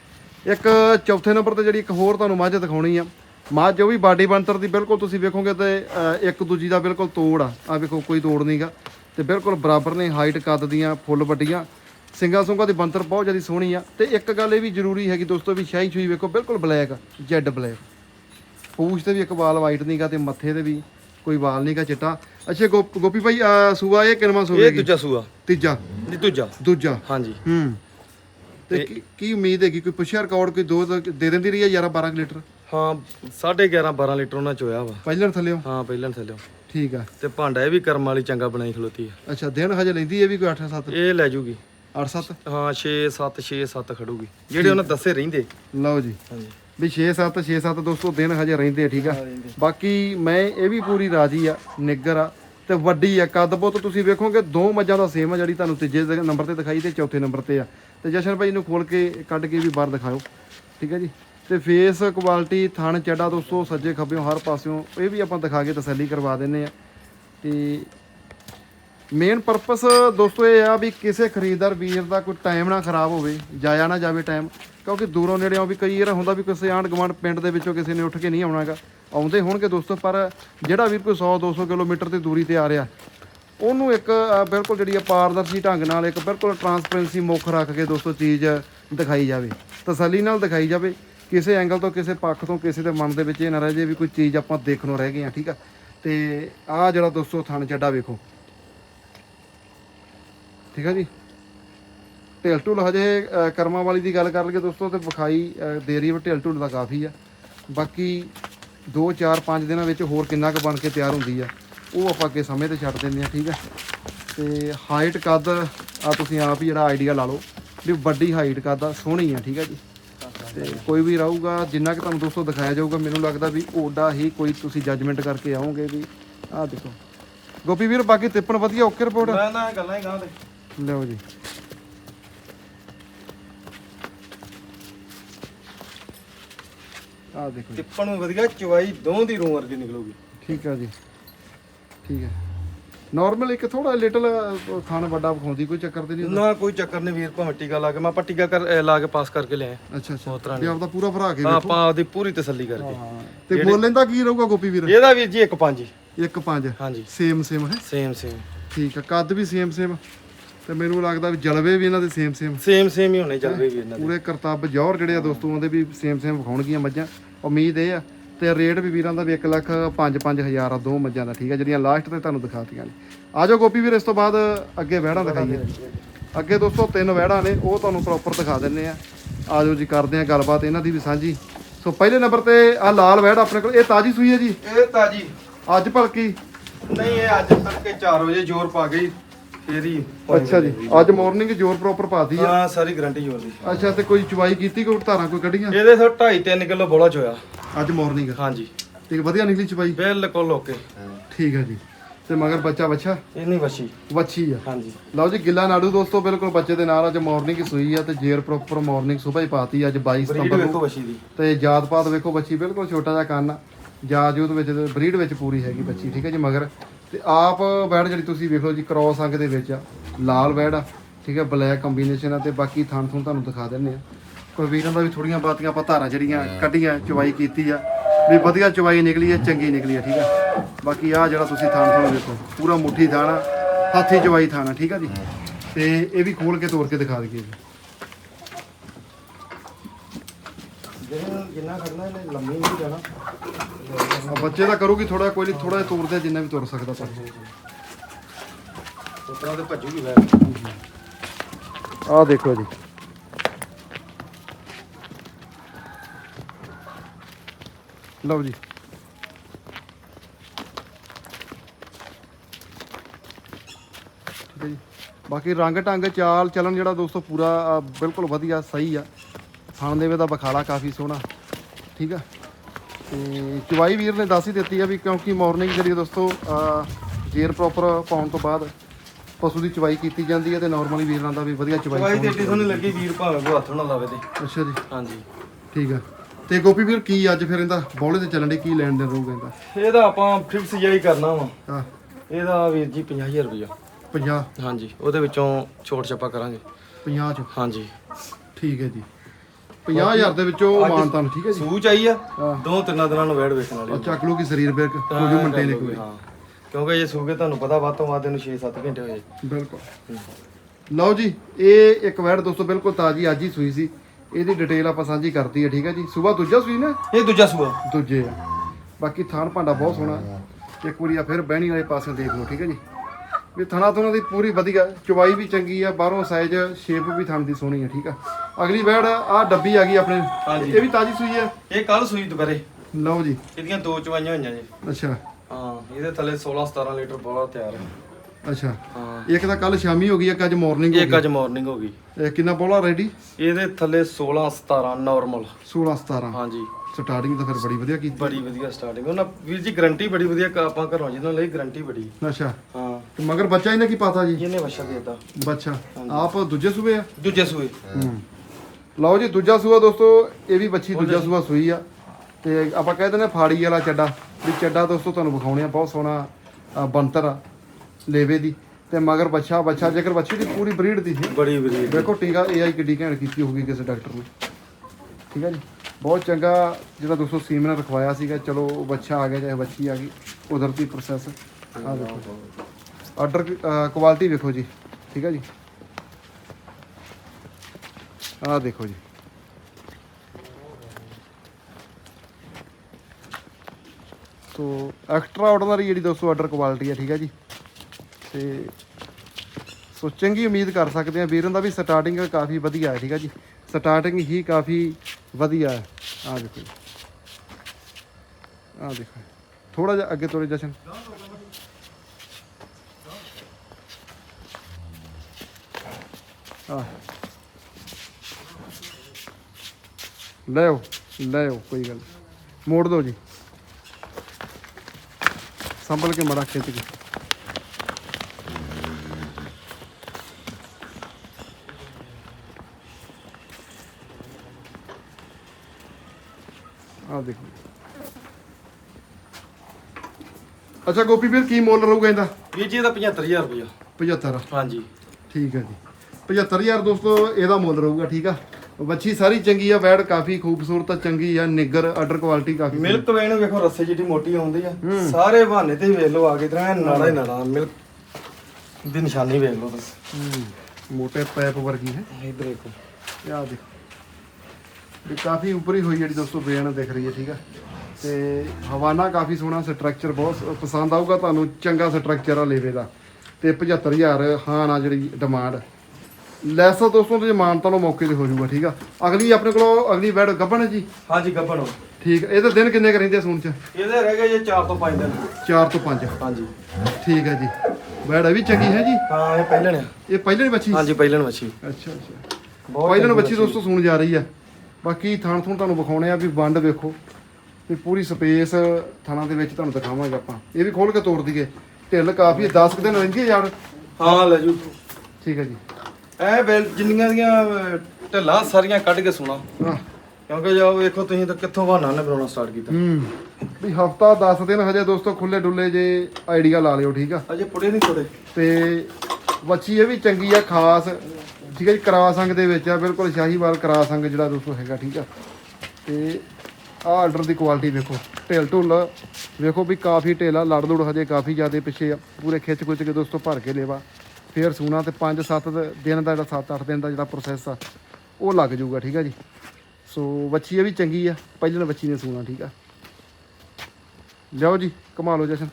Speaker 1: ਇੱਕ ਚੌਥੇ ਨੰਬਰ ਤੇ ਜਿਹੜੀ ਇੱਕ ਹੋਰ ਤੁਹਾਨੂੰ ਮੱਝ ਦਿਖਾਉਣੀ ਆ। ਮੱਝ ਉਹ ਵੀ ਬਾਡੀ ਬਣਤਰ ਦੀ ਬਿਲਕੁਲ ਤੁਸੀਂ ਵੇਖੋਗੇ ਤੇ ਇੱਕ ਦੂਜੀ ਦਾ ਬਿਲਕੁਲ ਤੋੜ ਆ। ਆ ਵੇਖੋ, ਕੋਈ ਤੋੜ ਨਹੀਂਗਾ ਤੇ ਬਿਲਕੁਲ ਬਰਾਬਰ ਨੇ ਹਾਈਟ ਕੱਦ ਦੀਆਂ ਫੁੱਲ ਵੱਡੀਆਂ। ਸਿੰਗਾ ਸੁੰਗਾ ਦੀ ਬੰਤਰ ਬਹੁਤ ਜ਼ਿਆਦਾ ਸੋਹਣੀ ਆ। ਤੇ ਇੱਕ ਗੱਲ ਇਹ ਵੀ ਜ਼ਰੂਰੀ ਹੈਗੀ ਦੋਸਤੋ ਵੀ ਸ਼ਾਹੀ ਛੂਈ ਵੇਖੋ, ਬਿਲਕੁਲ ਬਲੈਕ, ਜੈਡ ਬਲੈਕ। ਪੂਛ ਤੇ ਵੀ ਇੱਕ ਵਾਲ ਵਾਈਟ ਨਹੀਂਗਾ ਤੇ ਮੱਥੇ ਤੇ ਵੀ ਕੋਈ ਵਾਲ ਨਹੀਂਗਾ ਚਿੱਟਾ। ਅੱਛਾ ਗੋਪ- ਗੋਪੀ ਭਾਈ ਅਹ ਸੂਆ ਇਹ ਕਿੰਨਵਾਂ
Speaker 2: ਇਹ ਦੂਜਾ ਸੂਆ।
Speaker 1: ਤੀਜਾ।
Speaker 2: ਜੀ ਦੂਜਾ।
Speaker 1: ਦੂਜਾ।
Speaker 2: ਹਾਂਜੀ।
Speaker 1: ਹੂੰ। ਤੇ ਕੀ- ਕੀ ਉਮੀਦ ਹੈਗੀ? ਕੋਈ ਪੁੱਛਿਆ ਰਿਕਾਰਡ ਕੋਈ ਦੋ ਦਾ ਦੇ ਦਿੰਦੀ ਰਹੀ ਹੈ 11 12 ਲੀਟਰ?
Speaker 2: ਹਾਂ 11.5 12 ਲੀਟਰ ਉਹਨਾਂ ਚੋਇਆ ਵਾ।
Speaker 1: ਪਹਿਲਣ ਥੱਲਿਓ?
Speaker 2: ਹਾਂ ਪਹਿਲਾਂ ਥੱਲੇ
Speaker 1: ਠੀਕ ਆ।
Speaker 2: ਤੇ ਭਾਂਡਾ ਇਹ ਵੀ ਕਰਮ ਵਾਲੀ ਚੰਗਾ ਬਣਾਈ ਖਲੋਤੀ ਆ।
Speaker 1: ਅੱਛਾ ਦਿਨ ਹਜੇ ਲੈਂਦੀ ਇਹ ਵੀ ਕੋਈ 8 7
Speaker 2: ਇਹ ਲੈ ਜੂਗੀ।
Speaker 1: 8 7
Speaker 2: ਹਾਂ 6 7 6 7 ਖੜੂਗੀ। ਜਿਹੜੇ ਉਹਨਾਂ ਦੱਸੇ ਰਹਿੰਦੇ।
Speaker 1: ਲਓ ਜੀ।
Speaker 2: ਹਾਂਜੀ।
Speaker 1: ਵੀ 6 7 6 7 ਦੋਸਤੋ ਦਿਨ ਹਜੇ ਰਹਿੰਦੇ ਆ, ਠੀਕ ਆ? ਬਾਕੀ ਮੈਂ ਇਹ ਵੀ ਪੂਰੀ ਰਾਜੀ ਆ ਨਿੱਗਰ ਆ ਤੇ ਵੱਡੀ ਆ ਕੱਦ ਬਹੁਤ ਤੁਸੀਂ ਵੇਖੋਗੇ ਦੋ ਮੱਝਾਂ ਦਾ ਸੇਮ ਆ ਜਿਹੜੀ ਤੁਹਾਨੂੰ ਤੀਜੇ ਨੰਬਰ ਤੇ ਦਿਖਾਈ ਤੇ ਚੌਥੇ ਨੰਬਰ ਤੇ ਆ। ਤੇ ਜਸ਼ਨ ਭਾਈ ਨੂੰ ਖੋਲ ਕੇ ਕੱਢ ਕੇ ਵੀ ਬਾਹਰ ਦਿਖਾਓ ਠੀਕ ਹੈ ਜੀ? ਤੇ ਫੇਸ ਕੁਆਲਿਟੀ ਥਣ ਚੱਡਾ ਦੋਸਤੋ ਸੱਜੇ ਖੱਬਿਓਂ ਹਰ ਪਾਸਿਓਂ ਇਹ ਵੀ ਆਪਾਂ ਦਿਖਾ ਕੇ ਤਸੱਲੀ ਕਰਵਾ ਦਿੰਨੇ ਆ। ਤੇ ਮੇਨ ਪਰਪਸ ਦੋਸਤੋ ਇਹ ਆ ਵੀ ਕਿਸੇ ਖਰੀਦਦਾਰ ਵੀਰ ਦਾ ਕੋਈ ਟਾਈਮ ਨਾ ਖਰਾਬ ਹੋਵੇ ਜਾਇਆ ਨਾ ਜਾਵੇ ਟਾਈਮ ਕਿਉਂਕਿ ਦੂਰੋਂ ਨੇੜਿਓਂ ਵੀ ਕਈ ਵਾਰ ਹੁੰਦਾ ਵੀ ਕਿਸੇ ਆਂਢ ਗੁਆਂਢ ਪਿੰਡ ਦੇ ਵਿੱਚੋਂ ਕਿਸੇ ਨੇ ਉੱਠ ਕੇ ਨਹੀਂ ਆਉਣਾਗਾ ਆਉਂਦੇ ਹੋਣਗੇ ਦੋਸਤੋ, ਪਰ ਜਿਹੜਾ ਵੀਰ ਕੋਈ 100 200 ਕਿਲੋਮੀਟਰ ਦੀ ਦੂਰੀ ਤੇ ਆ ਰਿਹਾ, ਉਹਨੂੰ ਇੱਕ ਬਿਲਕੁਲ ਜਿਹੜੀ ਆ ਪਾਰਦਰਸ਼ੀ ਢੰਗ ਨਾਲ ਇੱਕ ਬਿਲਕੁਲ ਟਰਾਂਸਪੇਰੈਂਸੀ ਮੁੱਖ ਰੱਖ ਕੇ ਦੋਸਤੋ ਚੀਜ਼ ਦਿਖਾਈ ਜਾਵੇ, ਤਸੱਲੀ ਨਾਲ ਦਿਖਾਈ ਜਾਵੇ। ਕਿਸੇ ਐਂਗਲ ਤੋਂ, ਕਿਸੇ ਪੱਖ ਤੋਂ, ਕਿਸੇ ਦੇ ਮਨ ਦੇ ਵਿੱਚ ਇਹ ਨਾ ਰਹਿ ਜੇ ਵੀ ਕੋਈ ਚੀਜ਼ ਆਪਾਂ ਦੇਖਣੋਂ ਰਹਿ ਗਏ ਆ ਠੀਕ ਆ। ਤੇ ਆਹ ਜਿਹੜਾ ਦੋਸਤੋ ਥਣ ਚੱਡਾ ਵੇਖੋ। ਠੀਕ ਆ ਜੀ? ਢਿਲ ਢੁਲ ਹਜੇ ਕਰਮਾਂ ਵਾਲੀ ਦੀ ਗੱਲ ਕਰ ਲਈਏ ਦੋਸਤੋ ਤੇ ਵਿਖਾਈ ਦੇ ਰਹੀ ਹੈ ਢਿਲ ਢੁਲ ਦਾ ਕਾਫੀ ਆ। ਬਾਕੀ 2 4 5 ਦਿਨਾਂ ਵਿੱਚ ਹੋਰ ਕਿੰਨਾ ਕੁ ਬਣ ਕੇ ਤਿਆਰ ਹੁੰਦੀ ਆ ਉਹ ਆਪਾਂ ਅੱਗੇ ਸਮੇਂ ਤੇ ਛੱਡ ਦਿੰਦੇ ਆ ਠੀਕ ਆ। ਤੇ ਹਾਈਟ ਕੱਦ ਆ ਤੁਸੀਂ ਆਪ ਹੀ ਜਿਹੜਾ ਆਈਡੀਆ ਲਾ ਲਓ ਵੀ ਵੱਡੀ ਹਾਈਟ ਕੱਦ ਆ ਸੋਹਣੀ ਆ ਠੀਕ ਆ ਜੀ। ਤੇ ਕੋਈ ਵੀ ਰਹੂਗਾ ਜਿੰਨਾ ਕਿ ਤੁਹਾਨੂੰ ਦੋਸਤੋ ਦਿਖਾਇਆ ਜਾਊਗਾ ਮੈਨੂੰ ਲੱਗਦਾ ਵੀ ਓਡਾ ਹੀ ਕੋਈ ਤੁਸੀਂ ਜੱਜਮੈਂਟ ਕਰਕੇ ਆਓਗੇ ਵੀ ਆਹ ਦੇਖੋ। ਗੋਪੀ ਵੀਰ ਬਾਕੀ ਤਿੱਪਣ ਵਧੀਆ ਓਕੇ ਰਿਪੋਰਟ
Speaker 2: ਮੈਂ ਨਾ ਗੱਲਾਂ ਹੀ ਗਾਂ ਤੇ।
Speaker 1: ਲਓ ਜੀ। ਆਹ ਦੇਖੋ ਜੀ।
Speaker 2: ਟਿੱਪਣ ਨੂੰ ਵਧੀਆ ਚਵਾਈ ਦੋਹਾਂ ਦੀ ਰੂਹ ਵਰਗੀ ਨਿਕਲੂਗੀ।
Speaker 1: ਠੀਕ ਆ ਜੀ। ਠੀਕ ਹੈ ਨਾਰਮਲ ਇੱਕ ਥੋੜਾ ਲਿਟਲ ਖਾਣ ਵੱਡਾ ਵਿਖਾਉਂਦੀ ਕੋਈ ਚੱਕਰ ਤੇ ਨਹੀਂ ਹੁੰਦਾ?
Speaker 2: ਨਾ ਕੋਈ ਚੱਕਰ ਨਹੀਂ ਵੀਰ ਭਾਵੇਂ ਟੀਕਾ ਲਾ ਕੇ ਮੈਂ ਆਪਾਂ ਟੀਕਾ ਕਰ ਅਹ ਲਾ ਕੇ ਪਾਸ ਕਰਕੇ ਲਿਆਏ
Speaker 1: ਅੱਛਾ ਅੱਛਾ।
Speaker 2: ਬਹੁਤ ਤਰ੍ਹਾਂ
Speaker 1: ਵੀ ਆਪਦਾ ਪੂਰਾ ਭਰਾ ਕੇ
Speaker 2: ਆਪਾਂ ਆਪਦੀ ਪੂਰੀ ਤਸੱਲੀ ਕਰਕੇ।
Speaker 1: ਹਾਂ। ਤੇ ਬੋਲਣ ਦਾ ਕੀ ਰਹੂਗਾ ਗੋਪੀ ਵੀਰ?
Speaker 2: ਇਹਦਾ ਵੀਰ ਜੀ 1.5
Speaker 1: ਇੱਕ ਪੰਜ।
Speaker 2: ਹਾਂਜੀ।
Speaker 1: ਸੇਮ ਸੇਮ ਹੈ?
Speaker 2: ਸੇਮ ਸੇਮ
Speaker 1: ਠੀਕ ਆ ਕੱਦ ਵੀ ਸੇਮ ਸੇਮ ਤੇ ਮੈਨੂੰ ਲੱਗਦਾ ਵੀ ਜਲਵੇ ਵੀ ਇਹਨਾਂ ਦੇ ਸੇਮ ਸੇਮ
Speaker 2: ਸੇਮ ਸੇਮ ਹੀ ਹੋਣੇ ਚੱਲਦੇ ਵੀਰ ਨਾਲ
Speaker 1: ਪੂਰੇ ਕਰਤੱਬ ਜੌਹਰ ਜਿਹੜੇ ਆ ਦੋਸਤੋ ਉਹਦੇ ਵੀ ਸੇਮ ਸੇਮ ਵਿਖਾਉਣਗੀਆਂ ਮੱਝਾਂ। ਉਮੀਦ ਇਹ ਆ। ਤੇ ਰੇਟ ਵੀ ਵੀਰਾਂ ਦਾ ਵੀ 1 ਲੱਖ 5 ਹਜ਼ਾਰ ਆ ਦੋ ਮੱਝਾਂ ਦਾ ਠੀਕ ਆ ਜਿਹੜੀਆਂ ਲਾਸਟ ਤੇ ਤੁਹਾਨੂੰ ਦਿਖਾਤੀਆਂ ਨੇ। ਆ ਜਾਓ ਗੋਪੀ ਵੀਰ ਇਸ ਤੋਂ ਬਾਅਦ ਅੱਗੇ ਵਹਿੜਾਂ ਦਿਖਾਈਏ। ਅੱਗੇ ਦੋਸਤੋ ਤਿੰਨ ਵਹਿੜਾਂ ਨੇ ਉਹ ਤੁਹਾਨੂੰ ਪ੍ਰੋਪਰ ਦਿਖਾ ਦਿੰਨੇ ਆ। ਆ ਜਾਓ ਜੀ ਕਰਦੇ ਆ ਗੱਲਬਾਤ ਇਹਨਾਂ ਦੀ ਵੀ ਸਾਂਝੀ। ਸੋ ਪਹਿਲੇ ਨੰਬਰ ਤੇ ਆ ਲਾਲ ਵਹਿੜ ਆਪਣੇ ਕੋਲ ਇਹ ਤਾਜੀ ਸੂਈ ਹੈ ਜੀ?
Speaker 2: ਇਹ ਤਾਜੀ।
Speaker 1: ਅੱਜ ਭਲਕੀ?
Speaker 2: ਨਹੀਂ ਇਹ ਅੱਜ ਤੜਕੇ 4 ਵਜੇ ਜ਼ੋਰ ਪਾ ਗਈ ਫੇਰ ਹੀ
Speaker 1: ਅੱਛਾ ਜੀ ਅੱਜ ਮਾਰਨਿੰਗ ਜੋਰ ਪ੍ਰੋਪਰ ਪਾਤੀ ਆ?
Speaker 2: ਹਾਂ ਸਾਰੀ ਗਰੰਟੀ ਜ਼ੋਰ ਦੀ।
Speaker 1: ਅੱਛਾ ਤੇ ਕੋਈ ਚੁਵਾਈ ਕੀਤੀ ਕੋਈ ਧਾਰਾਂ ਕੋਈ ਕੱਢੀਆਂ?
Speaker 2: ਇਹਦੇ ਤੋਂ 2.5 3 ਕਿਲੋ ਬੋਲਾ ਚੋਇਆ।
Speaker 1: ਅੱਜ ਮਾਰਨਿੰਗ
Speaker 2: ਹਾਂਜੀ।
Speaker 1: ਤੇ ਵਧੀਆ ਨਿਕਲੀ ਚੁਵਾਈ
Speaker 2: ਬਿਲਕੁਲ ਓਕੇ
Speaker 1: ਠੀਕ ਹੈ ਜੀ। ਤੇ ਮਗਰ ਬੱਚਾ ਬੱਚਾ?
Speaker 2: ਇਹ ਨਹੀਂ ਵਸ਼ੀ
Speaker 1: ਵੱਛੀ ਆ।
Speaker 2: ਹਾਂਜੀ।
Speaker 1: ਲਓ ਜੀ ਗਿੱਲਾ ਨਾੜੂ ਦੋਸਤੋ ਬਿਲਕੁਲ ਬੱਚੇ ਦੇ ਨਾਲ ਅੱਜ ਮਾਰਨਿੰਗ ਸੂਈ ਆ ਤੇ ਜੇਰ ਪ੍ਰੋਪਰ ਮਾਰਨਿੰਗ ਸਵੇਰ ਹੀ ਪਾਤੀ ਅੱਜ 22
Speaker 2: ਬਰੀਡ
Speaker 1: ਸਤੰਬਰ ਨੂੰ।
Speaker 2: ਵੇਖੋ ਵਸ਼ੀ ਦੀ।
Speaker 1: ਤੇ ਜਾਤ ਪਾਤ ਵੇਖੋ ਬੱਚੀ ਬਿਲਕੁਲ ਛੋਟਾ ਜਿਹਾ ਕੰਨ ਆ। ਜਾਂ ਜ ਉਹਦੇ ਵਿੱਚ ਬਰੀਡ ਵਿੱਚ ਪੂਰੀ ਹੈਗੀ ਬੱਚੀ, ਠੀਕ ਹੈ ਜੀ, ਮਗਰ ਤੇ ਆਪ ਬੈੜ ਜਿਹੜੀ ਤੁਸੀਂ ਵੇਖ ਲਓ ਜੀ, ਕ੍ਰੋਸ ਅੰਗ ਦੇ ਵਿੱਚ ਆ, ਲਾਲ ਬੈੜ ਆ, ਠੀਕ ਹੈ, ਬਲੈਕ ਕੰਬੀਨੇਸ਼ਨ ਆ ਤੇ ਬਾਕੀ ਥਣ ਥਣ ਤੁਹਾਨੂੰ ਦਿਖਾ ਦਿੰਨੇ ਆ ਕੋਈ ਵੀਰਾਂ ਦਾ ਵੀ ਥੋੜੀਆਂ ਬਾਤੀਆਂ ਆਪਾਂ ਧਾਰਾਂ ਜਿਹੜੀਆਂ ਕੱਢੀਆਂ ਚਵਾਈ ਕੀਤੀ ਆ, ਵੀ ਵਧੀਆ ਚਵਾਈ ਨਿਕਲੀ ਆ ਚੰਗੀ ਨਿਕਲੀ ਆ ਠੀਕ ਆ ਬਾਕੀ ਆ ਜਿਹੜਾ ਤੁਸੀਂ ਥਣ ਥਣ ਵੇਖੋ, ਪੂਰਾ ਮੁੱਠੀ ਥਾਣਾ, ਹਾਥੀ ਚਵਾਈ ਥਾਣਾ, ਠੀਕ ਆ ਜੀ। ਤੇ ਇਹ ਵੀ ਖੋਲ ਕੇ ਤੋੜ ਕੇ ਦਿਖਾ ਦਈਏ ਜੀ।
Speaker 2: ਜਿੰਨਾ ਖੜਨਾ ਇਹਨੇ ਲੰਮੀ ਨਹੀਂ ਜਾਣਾ।
Speaker 1: ਆ ਬੱਚੇ ਦਾ ਕਰੂਗੀ ਥੋੜਾ ਕੋਈ ਨਹੀਂ ਥੋੜਾ ਜਿਹਾ ਤੁਰਦੇ ਆ, ਜਿੰਨਾ ਵੀ ਤੁਰ ਸਕਦਾ ਪਰ।
Speaker 2: ਉਤਰਾ ਤੇ ਭੱਜੂਗੀ ਵੈਰ
Speaker 1: ਆਹ ਦੇਖੋ ਜੀ। ਲਓ ਜੀ। ਠੀਕ ਹੈ ਜੀ। ਬਾਕੀ ਰੰਗ ਢੰਗ ਚਾਲ ਚੱਲਣ ਜਿਹੜਾ ਦੋਸਤੋ ਪੂਰਾ ਬਿਲਕੁਲ ਵਧੀਆ ਸਹੀ ਆ। ਥਣ ਦੇ ਵੇ ਦਾ ਬਖਾਲਾ ਕਾਫੀ ਸੋਹਣਾ। ਠੀਕ ਆ? ਤੇ ਚਵਾਈ ਵੀਰ ਨੇ ਦੱਸ ਹੀ ਦਿੱਤੀ ਆ ਵੀ ਕਿਉਂਕਿ ਮਾਰਨਿੰਗ ਜਿਹੜੀ ਆ ਦੋਸਤੋ ਆ, ਜੇਰ ਪ੍ਰੋਪਰ ਪਾਉਣ ਤੋਂ ਬਾਅਦ ਪਸ਼ੂ ਦੀ ਚਵਾਈ ਕੀਤੀ ਜਾਂਦੀ ਹੈ ਤੇ ਨਾਰਮਲੀ ਵੀਰਾਂ ਦਾ ਵੀ ਵਧੀਆ ਚਵਾਈ
Speaker 2: ਚਵਾਈ ਤੇ
Speaker 1: ਸੋਹਣੀ
Speaker 2: ਲੱਗੀ ਵੀਰ ਭਾਵੇਂ ਕੋ ਹੱਥ ਨਾ ਲਾਵੇ ਤੇ।
Speaker 1: ਅੱਛਾ ਜੀ।
Speaker 2: ਹਾਂਜੀ।
Speaker 1: ਠੀਕ ਹੈ ਤੇ ਗੋਪੀ ਵੀਰ ਕੀ ਅੱਜ ਫਿਰ ਇਹਦਾ ਬੌਲੇ ਤੇ ਚੱਲਣ ਦੀ ਕੀ ਲੈਣ ਦੇਣ ਰਹੂਗਾ ਇਹਦਾ?
Speaker 2: ਇਹਦਾ ਆਪਾਂ ਫਿਕਸ ਜਾਈ ਕਰਨਾ ਵਾ।
Speaker 1: ਹਾਂ।
Speaker 2: ਇਹਦਾ ਵੀਰ ਜੀ 50000 ਰੁਪਇਆ।
Speaker 1: 50
Speaker 2: ਹਾਂਜੀ ਉਹਦੇ ਵਿੱਚੋਂ ਛੋਟ ਛੱਪਾ ਕਰਾਂਗੇ।
Speaker 1: 50 ਚ?
Speaker 2: ਹਾਂਜੀ।
Speaker 1: ਠੀਕ ਹੈ ਜੀ। 50000 ਦੇ ਵਿੱਚੋਂ ਮਾਨਤਾ ਠੀਕ ਹੈ ਜੀ?
Speaker 2: ਸੂਚ ਆਈ ਆ। ਦੋ ਤਿੰਨਾਂ ਦਿਨਾਂ ਨੂੰ ਵੈੜ ਵੇਖਣ ਵਾਲੀ
Speaker 1: ਆ। ਚੱਕ ਲੋ ਕਿ ਸਰੀਰ ਬਿਰਕ ਕੋਈ ਮੰਟੇ ਨੇ ਕੋਈ
Speaker 2: ਹਾਂ। ਕਿਉਂਕਿ ਇਹ ਸੂਗੇ ਤੁਹਾਨੂੰ ਪਤਾ ਵੱਧ ਤੋਂ ਵੱਧ ਇਹਨੂੰ 6-7 ਘੰਟੇ ਹੋਏ।
Speaker 1: ਬਿਲਕੁਲ। ਲਓ ਜੀ ਇਹ ਇੱਕ ਵੈੜ ਦੋਸਤੋ ਬਿਲਕੁਲ ਤਾਜੀ ਅੱਜ ਹੀ ਸੂਈ ਸੀ। ਇਹਦੀ ਡਿਟੇਲ ਆਪਾਂ ਸਾਂਝੀ ਕਰਤੀ ਹੈ ਠੀਕ ਹੈ ਜੀ? ਸਵੇਰ ਦੂਜਾ ਸੂਈ ਨਾ?
Speaker 2: ਇਹ ਦੂਜਾ ਸੂਆ।
Speaker 1: ਦੂਜੇ ਆ। ਬਾਕੀ ਥਾਣ ਭਾਂਡਾ ਬਹੁਤ ਸੋਹਣਾ। ਇੱਕ ਵਾਰੀ ਆ ਫਿਰ ਬਹਿਣੀ ਵਾਲੇ ਪਾਸੇ ਦੇਖ ਲਓ ਠੀਕ ਹੈ ਜੀ? ਵੀ ਥਣਾ ਤੋਂ ਦੀ ਪੂਰੀ ਵਧੀਆ ਚਵਾਈ ਵੀ ਚੰਗੀ ਆ ਬਾਹਰੋਂ ਸਾਈਜ਼ ਸ਼ੇਪ ਵੀ ਥਣ ਦੀ ਸੋਹਣੀ ਆ ਠੀਕ ਆ। ਅਗਲੀ ਵੈੜ ਆ ਡੱਬੀ ਆ ਗਈ ਆਪਣੇ।
Speaker 2: ਹਾਂਜੀ।
Speaker 1: ਇਹ ਵੀ ਤਾਜੀ ਸੂਈ ਆ?
Speaker 2: ਇਹ ਕੱਲ ਸੂਈ ਦੁਪਹਿਰੇ।
Speaker 1: ਲਓ ਜੀ।
Speaker 2: ਇਹਦੀਆਂ ਦੋ ਚਵਾਈਆਂ ਹੋਈਆਂ ਜੀ।
Speaker 1: ਅੱਛਾ।
Speaker 2: ਹਾਂ ਇਹਦੇ ਥੱਲੇ 16-17 ਲੀਟਰ ਬੋਲਾ ਤਿਆਰ ਹੈ
Speaker 1: ਅੱਛਾ।
Speaker 2: ਹਾਂ।
Speaker 1: ਇੱਕ ਤਾਂ ਕੱਲ ਸ਼ਾਮੀ ਹੋ ਗਈ ਇੱਕ ਅੱਜ ਮਾਰਨਿੰਗ ਹੋ
Speaker 2: ਇੱਕ ਅੱਜ ਮਾਰਨਿੰਗ ਹੋ ਗਈ।
Speaker 1: ਗਈ ਇਹ ਕਿੰਨਾ ਬੋਲਾ ਰੈਡੀ
Speaker 2: ਇਹਦੇ ਥੱਲੇ 16-17 ਨਾਰਮਲ
Speaker 1: 16 17
Speaker 2: ਹਾਂਜੀ।
Speaker 1: ਸਟਾਰਟਿੰਗ ਤਾਂ ਫਿਰ ਬੜੀ ਵਧੀਆ ਕੀਤੀ।
Speaker 2: ਬੜੀ ਵਧੀਆ ਸਟਾਰਟਿੰਗ ਉਹਨਾਂ ਵੀਰ ਜੀ ਗਰੰਟੀ ਬੜੀ ਵਧੀਆ ਕ- ਆਪਾਂ ਘਰੋਂ ਜਿਹਨਾਂ ਲਈ ਗਰੰਟੀ ਬੜੀ।
Speaker 1: ਅੱਛਾ।
Speaker 2: ਹਾਂ।
Speaker 1: ਤੇ ਮਗਰ ਬੱਚਾ ਇਹਨੇ ਕੀ ਪਾਤਾ ਜੀ?
Speaker 2: ਇਹਨੇ ਵਸ਼ਾ ਦੇਤਾ।
Speaker 1: ਬੱਚਾ। ਆਪ ਦੂਜੇ ਸੂਬੇ ਆ?
Speaker 2: ਦੂਜੇ ਸੂਏ।
Speaker 1: ਲਓ ਜੀ ਦੂਜਾ ਸੂਆ ਦੋਸਤੋ ਇਹ ਵੀ ਬੱਚੀ ਦੂਜਾ ਸੂਆ ਸੂਈ ਆ। ਤੇ ਆਪਾਂ ਕਹਿ ਦਿੰਦੇ ਆ ਫਾੜੀ ਵਾਲਾ ਚੱਡਾ। ਵੀ ਚੱਡਾ ਦੋਸਤੋ ਤੁਹਾਨੂੰ ਵਿਖਾਉਣੇ ਆ ਬਹੁਤ ਸੋਹਣਾ ਅ, ਬਣਤਰ ਆ ਲੇਵੇ ਦੀ। ਤੇ ਮਗਰ ਬੱਚਾ ਬੱਚਾ ਜੇਕਰ ਬੱਚੀ ਦੀ ਪੂਰੀ ਬਰੀਡ ਦੀ ਸੀ।
Speaker 2: ਬੜੀ ਵਧੀਆ
Speaker 1: ਦੇਖੋ ਟੀਕਾ ਏਆਈ ਕਿੱਡੀ ਘੈਂਟ ਕੀਤੀ ਹੋਊਗੀ ਕਿਸੇ ਡਾਕਟਰ ਨੇ। ਠੀਕ ਹੈ ਜੀ? ਬਹੁਤ ਚੰਗਾ ਜਿਹੜਾ ਦੋਸਤੋ ਸੀਮਨ ਰਖਵਾਇਆ ਸੀਗਾ। ਚਲੋ ਉਹ ਬੱਚਾ ਆ ਗਿਆ ਚਾਹੇ ਬੱਚੀ ਆ ਗਈ। ਕੁਦਰਤੀ ਪ੍ਰੋਸੈਸ ਆ ਦੇਖੋ। ਆਰਡਰ ਕੁਆਲਿਟੀ ਵੇਖੋ ਜੀ। ਠੀਕ ਹੈ ਜੀ? ਆਹ ਦੇਖੋ ਜੀ। ਸੋ ਐਕਸਟਰਾ ਆਰਡੀਨਰੀ ਜਿਹੜੀ ਦੋਸਤੋ ਆਰਡਰ ਕੁਆਲਿਟੀ ਹੈ, ਠੀਕ ਹੈ ਜੀ? ਤੇ ਸੋ ਚੰਗੀ ਉਮੀਦ ਕਰ ਸਕਦੇ ਆ ਵੀਰਨ ਦਾ ਵੀ ਸਟਾਰਟਿੰਗ ਕਾਫੀ ਵਧੀਆ ਹੈ, ਠੀਕ ਹੈ ਜੀ? ਸਟਾਰਟਿੰਗ ਹੀ ਕਾਫੀ ਵਧੀਆ ਹੈ। ਆ ਦੇਖੋ ਆ ਦੇਖੋ। ਥੋੜਾ ਜਿਹਾ ਅੱਗੇ ਤੋਰੇ, ਜਸ਼ਨ। ਲੈ ਆਓ ਲੈ ਆਓ ਕੋਈ ਗੱਲ। ਮੋੜ ਦਿਓ ਜੀ। ਸੰਭਲ ਕੇ ਮੜਾ ਖਿੱਚ ਕੇ। ਆ ਦੇਖੋ। ਅੱਛਾ ਗੋਪੀ ਵੀਰ ਕੀ ਮੁੱਲ ਰਹੂਗਾ ਇਹਦਾ?
Speaker 2: ਵੀਰ ਜੀ ਇਹਦਾ 75000 ਰੁਪਇਆ।
Speaker 1: 75
Speaker 2: ਹਾਂਜੀ।
Speaker 1: ਠੀਕ ਹੈ ਜੀ। 75000 ਦੋਸਤੋ ਇਹਦਾ ਮੁੱਲ ਰਹੂਗਾ ਠੀਕ ਆ? ਬੱਚੀ ਸਾਰੀ ਚੰਗੀ ਆ ਵੈੜ ਕਾਫੀ ਖੂਬਸੂਰਤ ਆ ਚੰਗੀ ਆ ਨਿੱਗਰ ਆਰਡਰ ਕੁਆਲਿਟੀ ਕਾਫੀ
Speaker 2: ਮਿਲਕ ਵੇਣ ਵੇਖੋ ਰੱਸੇ ਜਿਹੜੀ ਮੋਟੀ ਆਉਂਦੀ ਆ। ਸਾਰੇ ਬਹਾਨੇ ਤੇ ਵੇਖ ਲਓ ਆ ਕੇ ਤਰ੍ਹਾਂ ਨਾੜਾ ਹੀ ਨਾੜਾ ਮਿਲਕ ਦੀ ਨਿਸ਼ਾਨੀ ਵੇਖ ਲਓ ਬਸ
Speaker 1: ਮੋਟੇ ਪੈਪ ਵਰਗੀ ਹੈ।
Speaker 2: ਇਧਰ ਦੇਖੋ।
Speaker 1: ਇਹ ਆ ਦੇਖੋ। ਵੀ ਕਾਫੀ ਉੱਪਰੀ ਹੋਈ ਜਿਹੜੀ ਦੋਸਤੋ ਬੇਨ ਦਿਖ ਰਹੀ ਹੈ ਠੀਕ ਆ? ਤੇ ਹਵਾਨਾ ਕਾਫੀ ਸੋਹਣਾ ਸਟਰਕਚਰ ਬਹੁਤ ਪਸੰਦ ਆਊਗਾ ਤੁਹਾਨੂੰ ਚੰਗਾ ਸਟਰਕਚਰ ਆ ਲੇਵੇ ਦਾ। ਤੇ 75000 ਹਾਂ ਨਾ ਜਿਹੜੀ ਡਿਮਾਂਡ ਲੈਸ ਦੋਸਤੋ ਤੇ ਮਾਨਤਾ ਨੂੰ ਮੌਕੇ ਤੇ ਹੋ ਜਾਊਗਾ ਠੀਕ ਆ? ਅਗਲੀ ਆਪਣੇ ਕੋਲ ਅਗਲੀ ਬੈਡ ਗੱਭਣ ਹੈ ਜੀ?
Speaker 2: ਹਾਂਜੀ ਗੱਬਣ
Speaker 1: ਠੀਕ ਆ ਇਹਦੇ ਦਿਨ ਕਿੰਨੇ ਕੁ ਰਹਿੰਦੇ ਆ ਸੂਣ ਚ?
Speaker 2: ਇਹਦੇ ਰਹਿ ਗਏ ਜੇ 4 ਤੋਂ 5 ਦਿਨ।
Speaker 1: 4 ਤੋਂ 5
Speaker 2: ਹਾਂਜੀ।
Speaker 1: ਠੀਕ ਹੈ ਜੀ। ਬੈਡ ਵੀ ਚੰਗੀ ਹੈ ਜੀ?
Speaker 2: ਹਾਂ ਇਹ ਪਹਿਲਣ ਆ।
Speaker 1: ਇਹ ਪਹਿਲੇ ਬੱਚੀ?
Speaker 2: ਹਾਂਜੀ ਪਹਿਲਣ ਮੱਛੀ
Speaker 1: ਅੱਛਾ ਅੱਛਾ।
Speaker 2: ਬਹੁਤ
Speaker 1: ਪਹਿਲਾਂ ਬੱਚੀ ਦੋਸਤੋ ਸੂਣ ਜਾ ਰਹੀ ਆ। ਬਾਕੀ ਥਾਣ ਥੂਣ ਤੁਹਾਨੂੰ ਵਿਖਾਉਣੇ ਆ ਵੀ ਵੰਡ ਵੇਖੋ। ਤੇ ਪੂਰੀ ਸਪੇਸ ਥਾਣਾ ਦੇ ਵਿੱਚ ਤੁਹਾਨੂੰ ਦਿਖਾਵਾਂਗੇ ਆਪਾਂ। ਇਹ ਵੀ ਖੋਲ ਕੇ ਤੋੜ ਦਈਏ। ਢਿੱਲ ਕਾਫੀ 10 ਕੁ ਦਿਨ ਰਹਿੰਦੀ ਹੈ ਯਾਰ?
Speaker 2: ਹਾਂ ਲੈ ਜੂ।
Speaker 1: ਠੀਕ ਹੈ ਜੀ।
Speaker 2: ਐ ਬੈਲ ਜਿੰਨੀਆਂ ਦੀਆਂ ਅਹ, ਢਿੱਲਾਂ ਸਾਰੀਆਂ ਕੱਢ ਕੇ ਸੁਣਾ। ਕਿਉਂਕਿ ਜੋ ਵੇਖੋ ਤੁਸੀਂ ਤਾਂ ਕਿੱਥੋਂ ਬਹਾਨਾ ਨੇ ਬਣਾਉਣਾ ਸਟਾਰਟ ਕੀਤਾ।
Speaker 1: ਹੂੰ। ਵੀ ਹਫਤਾ 10 ਦਿਨ ਹਜੇ ਦੋਸਤੋ ਖੁੱਲੇ ਡੁੱਲੇ ਜੇ ਆਈਡੀਆ ਲਾ ਲਿਓ ਠੀਕ ਆ?
Speaker 2: ਅਜੇ ਪੁੜੇ ਨਹੀਂ ਥੋੜੇ
Speaker 1: ਤੇ ਬੱਚੀ ਇਹ ਵੀ ਚੰਗੀ ਆ ਖਾਸ। ਠੀਕ ਹੈ ਜੀ ਕਰਾਸ ਅੰਗ ਦੇ ਵਿੱਚ ਆ ਬਿਲਕੁਲ ਸ਼ਾਹੀਵਾਲ ਕਰਾਸ ਅੰਗ ਜਿਹੜਾ ਦੋਸਤੋ ਹੈਗਾ ਠੀਕ ਆ? ਤੇ ਆਹ ਆਰਡਰ ਦੀ ਕੁਆਲਿਟੀ ਵੇਖੋ ਢਿੱਲ ਢੁੱਲ। ਵੇਖੋ ਵੀ ਕਾਫੀ ਢੇਲਾ ਲੜ ਲੁੜ ਹਜੇ ਕਾਫੀ ਜ਼ਿਆਦਾ ਪਿੱਛੇ ਆ। ਪੂਰੇ ਖਿੱਚ ਖੁੱਚ ਕੇ ਦੋਸਤੋ ਭਰ ਕੇ ਲੇਵਾ। ਫੇਰ ਸੂਣਾ ਤੇ 5-7 ਦਿਨ ਦਾ ਜਿਹੜਾ 7-8 ਦਿਨ ਦਾ ਜਿਹੜਾ ਪ੍ਰੋਸੈਸ ਆ, ਉਹ ਲੱਗ ਜਾਊਗਾ, ਠੀਕ ਆ ਜੀ? ਸੋ ਬੱਚੀ ਇਹ ਵੀ ਚੰਗੀ ਆ, ਪਹਿਲਾਂ ਬੱਚੀ ਨੇ ਸੂਣਾ, ਠੀਕ ਆ? ਲਿਆਓ ਜੀ ਕਮਾ ਲਓ ਜਸ਼ਨ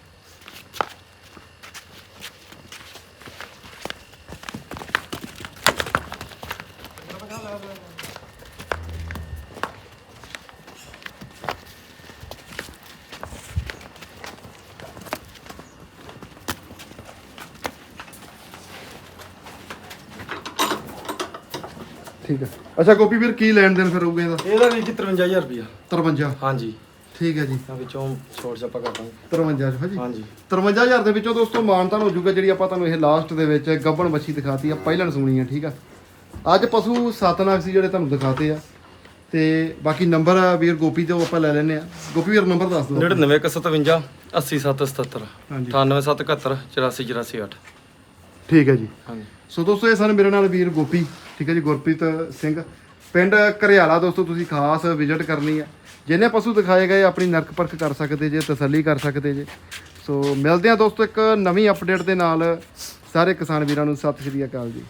Speaker 1: ਠੀਕ ਹੈ ਅੱਛਾ ਗੋਪੀ ਵੀਰ ਕੀ ਲੈਣ ਦੇਣ ਫਿਰ ਹੋਊਗਾ ਇਹਦਾ?
Speaker 2: ਇਹਦਾ ਵੀ ਜੀ 53000 ਰੁਪਇਆ
Speaker 1: 53
Speaker 2: ਹਾਂਜੀ।
Speaker 1: ਠੀਕ ਹੈ ਜੀ।
Speaker 2: ਆ ਵਿੱਚੋਂ ਛੋੜ ਛਾਪਾ ਕਰ ਦਾਂਗੇ।
Speaker 1: 53 ਹਾਂਜੀ।
Speaker 2: ਹਾਂਜੀ।
Speaker 1: 53000 ਦੇ ਵਿੱਚੋਂ ਦੋਸਤੋ ਮਾਨਤਾਨ ਹੋ ਜਾਊਗਾ ਜਿਹੜੀ ਆਪਾਂ ਤੁਹਾਨੂੰ ਇਹ ਲਾਸਟ ਦੇ ਵਿੱਚ ਗੱਬਣ ਮੱਛੀ ਦਿਖਾਤੀ ਆ ਪਹਿਲਣ ਸੁਣੀ ਆ ਠੀਕ ਆ? ਅੱਜ ਪਸ਼ੂ ਸੱਤ ਨਾਗ ਸੀ ਜਿਹੜੇ ਤੁਹਾਨੂੰ ਦਿਖਾਤੇ ਆ। ਤੇ ਬਾਕੀ ਨੰਬਰ ਵੀਰ ਗੋਪੀ ਤੋਂ ਆਪਾਂ ਲੈ ਲੈਨੇ ਆ। ਗੋਪੀ ਵੀਰ ਨੰਬਰ ਦੱਸ ਦਿਓ।
Speaker 2: 9957 8777
Speaker 1: ਹਾਂਜੀ।
Speaker 2: 9871 8484
Speaker 1: ਠੀਕ ਹੈ ਜੀ।
Speaker 2: ਹਾਂਜੀ।
Speaker 1: ਸੋ ਦੋਸਤੋ, ਇਹ ਸਨ ਮੇਰੇ ਨਾਲ ਵੀਰ ਗੋਪੀ, ਠੀਕ ਹੈ ਜੀ, ਗੁਰਪ੍ਰੀਤ ਸਿੰਘ। ਪਿੰਡ ਘਰਿਆਲਾ ਦੋਸਤੋ, ਤੁਸੀਂ ਖਾਸ ਵਿਜ਼ਿਟ ਕਰਨੀ ਹੈ ਜਿੰਨੇ ਪਸ਼ੂ ਦਿਖਾਏ ਗਏ, ਆਪਣੀ ਨਰਕ ਪਰਖ ਕਰ ਸਕਦੇ ਜੇ, ਤਸੱਲੀ ਕਰ ਸਕਦੇ ਜੇ। ਸੋ ਮਿਲਦੇ ਆ ਦੋਸਤੋ, ਇੱਕ ਨਵੀਂ ਅਪਡੇਟ ਦੇ ਨਾਲ। ਸਾਰੇ ਕਿਸਾਨ ਵੀਰਾਂ ਨੂੰ ਸਤਿ ਸ਼੍ਰੀ ਅਕਾਲ ਜੀ।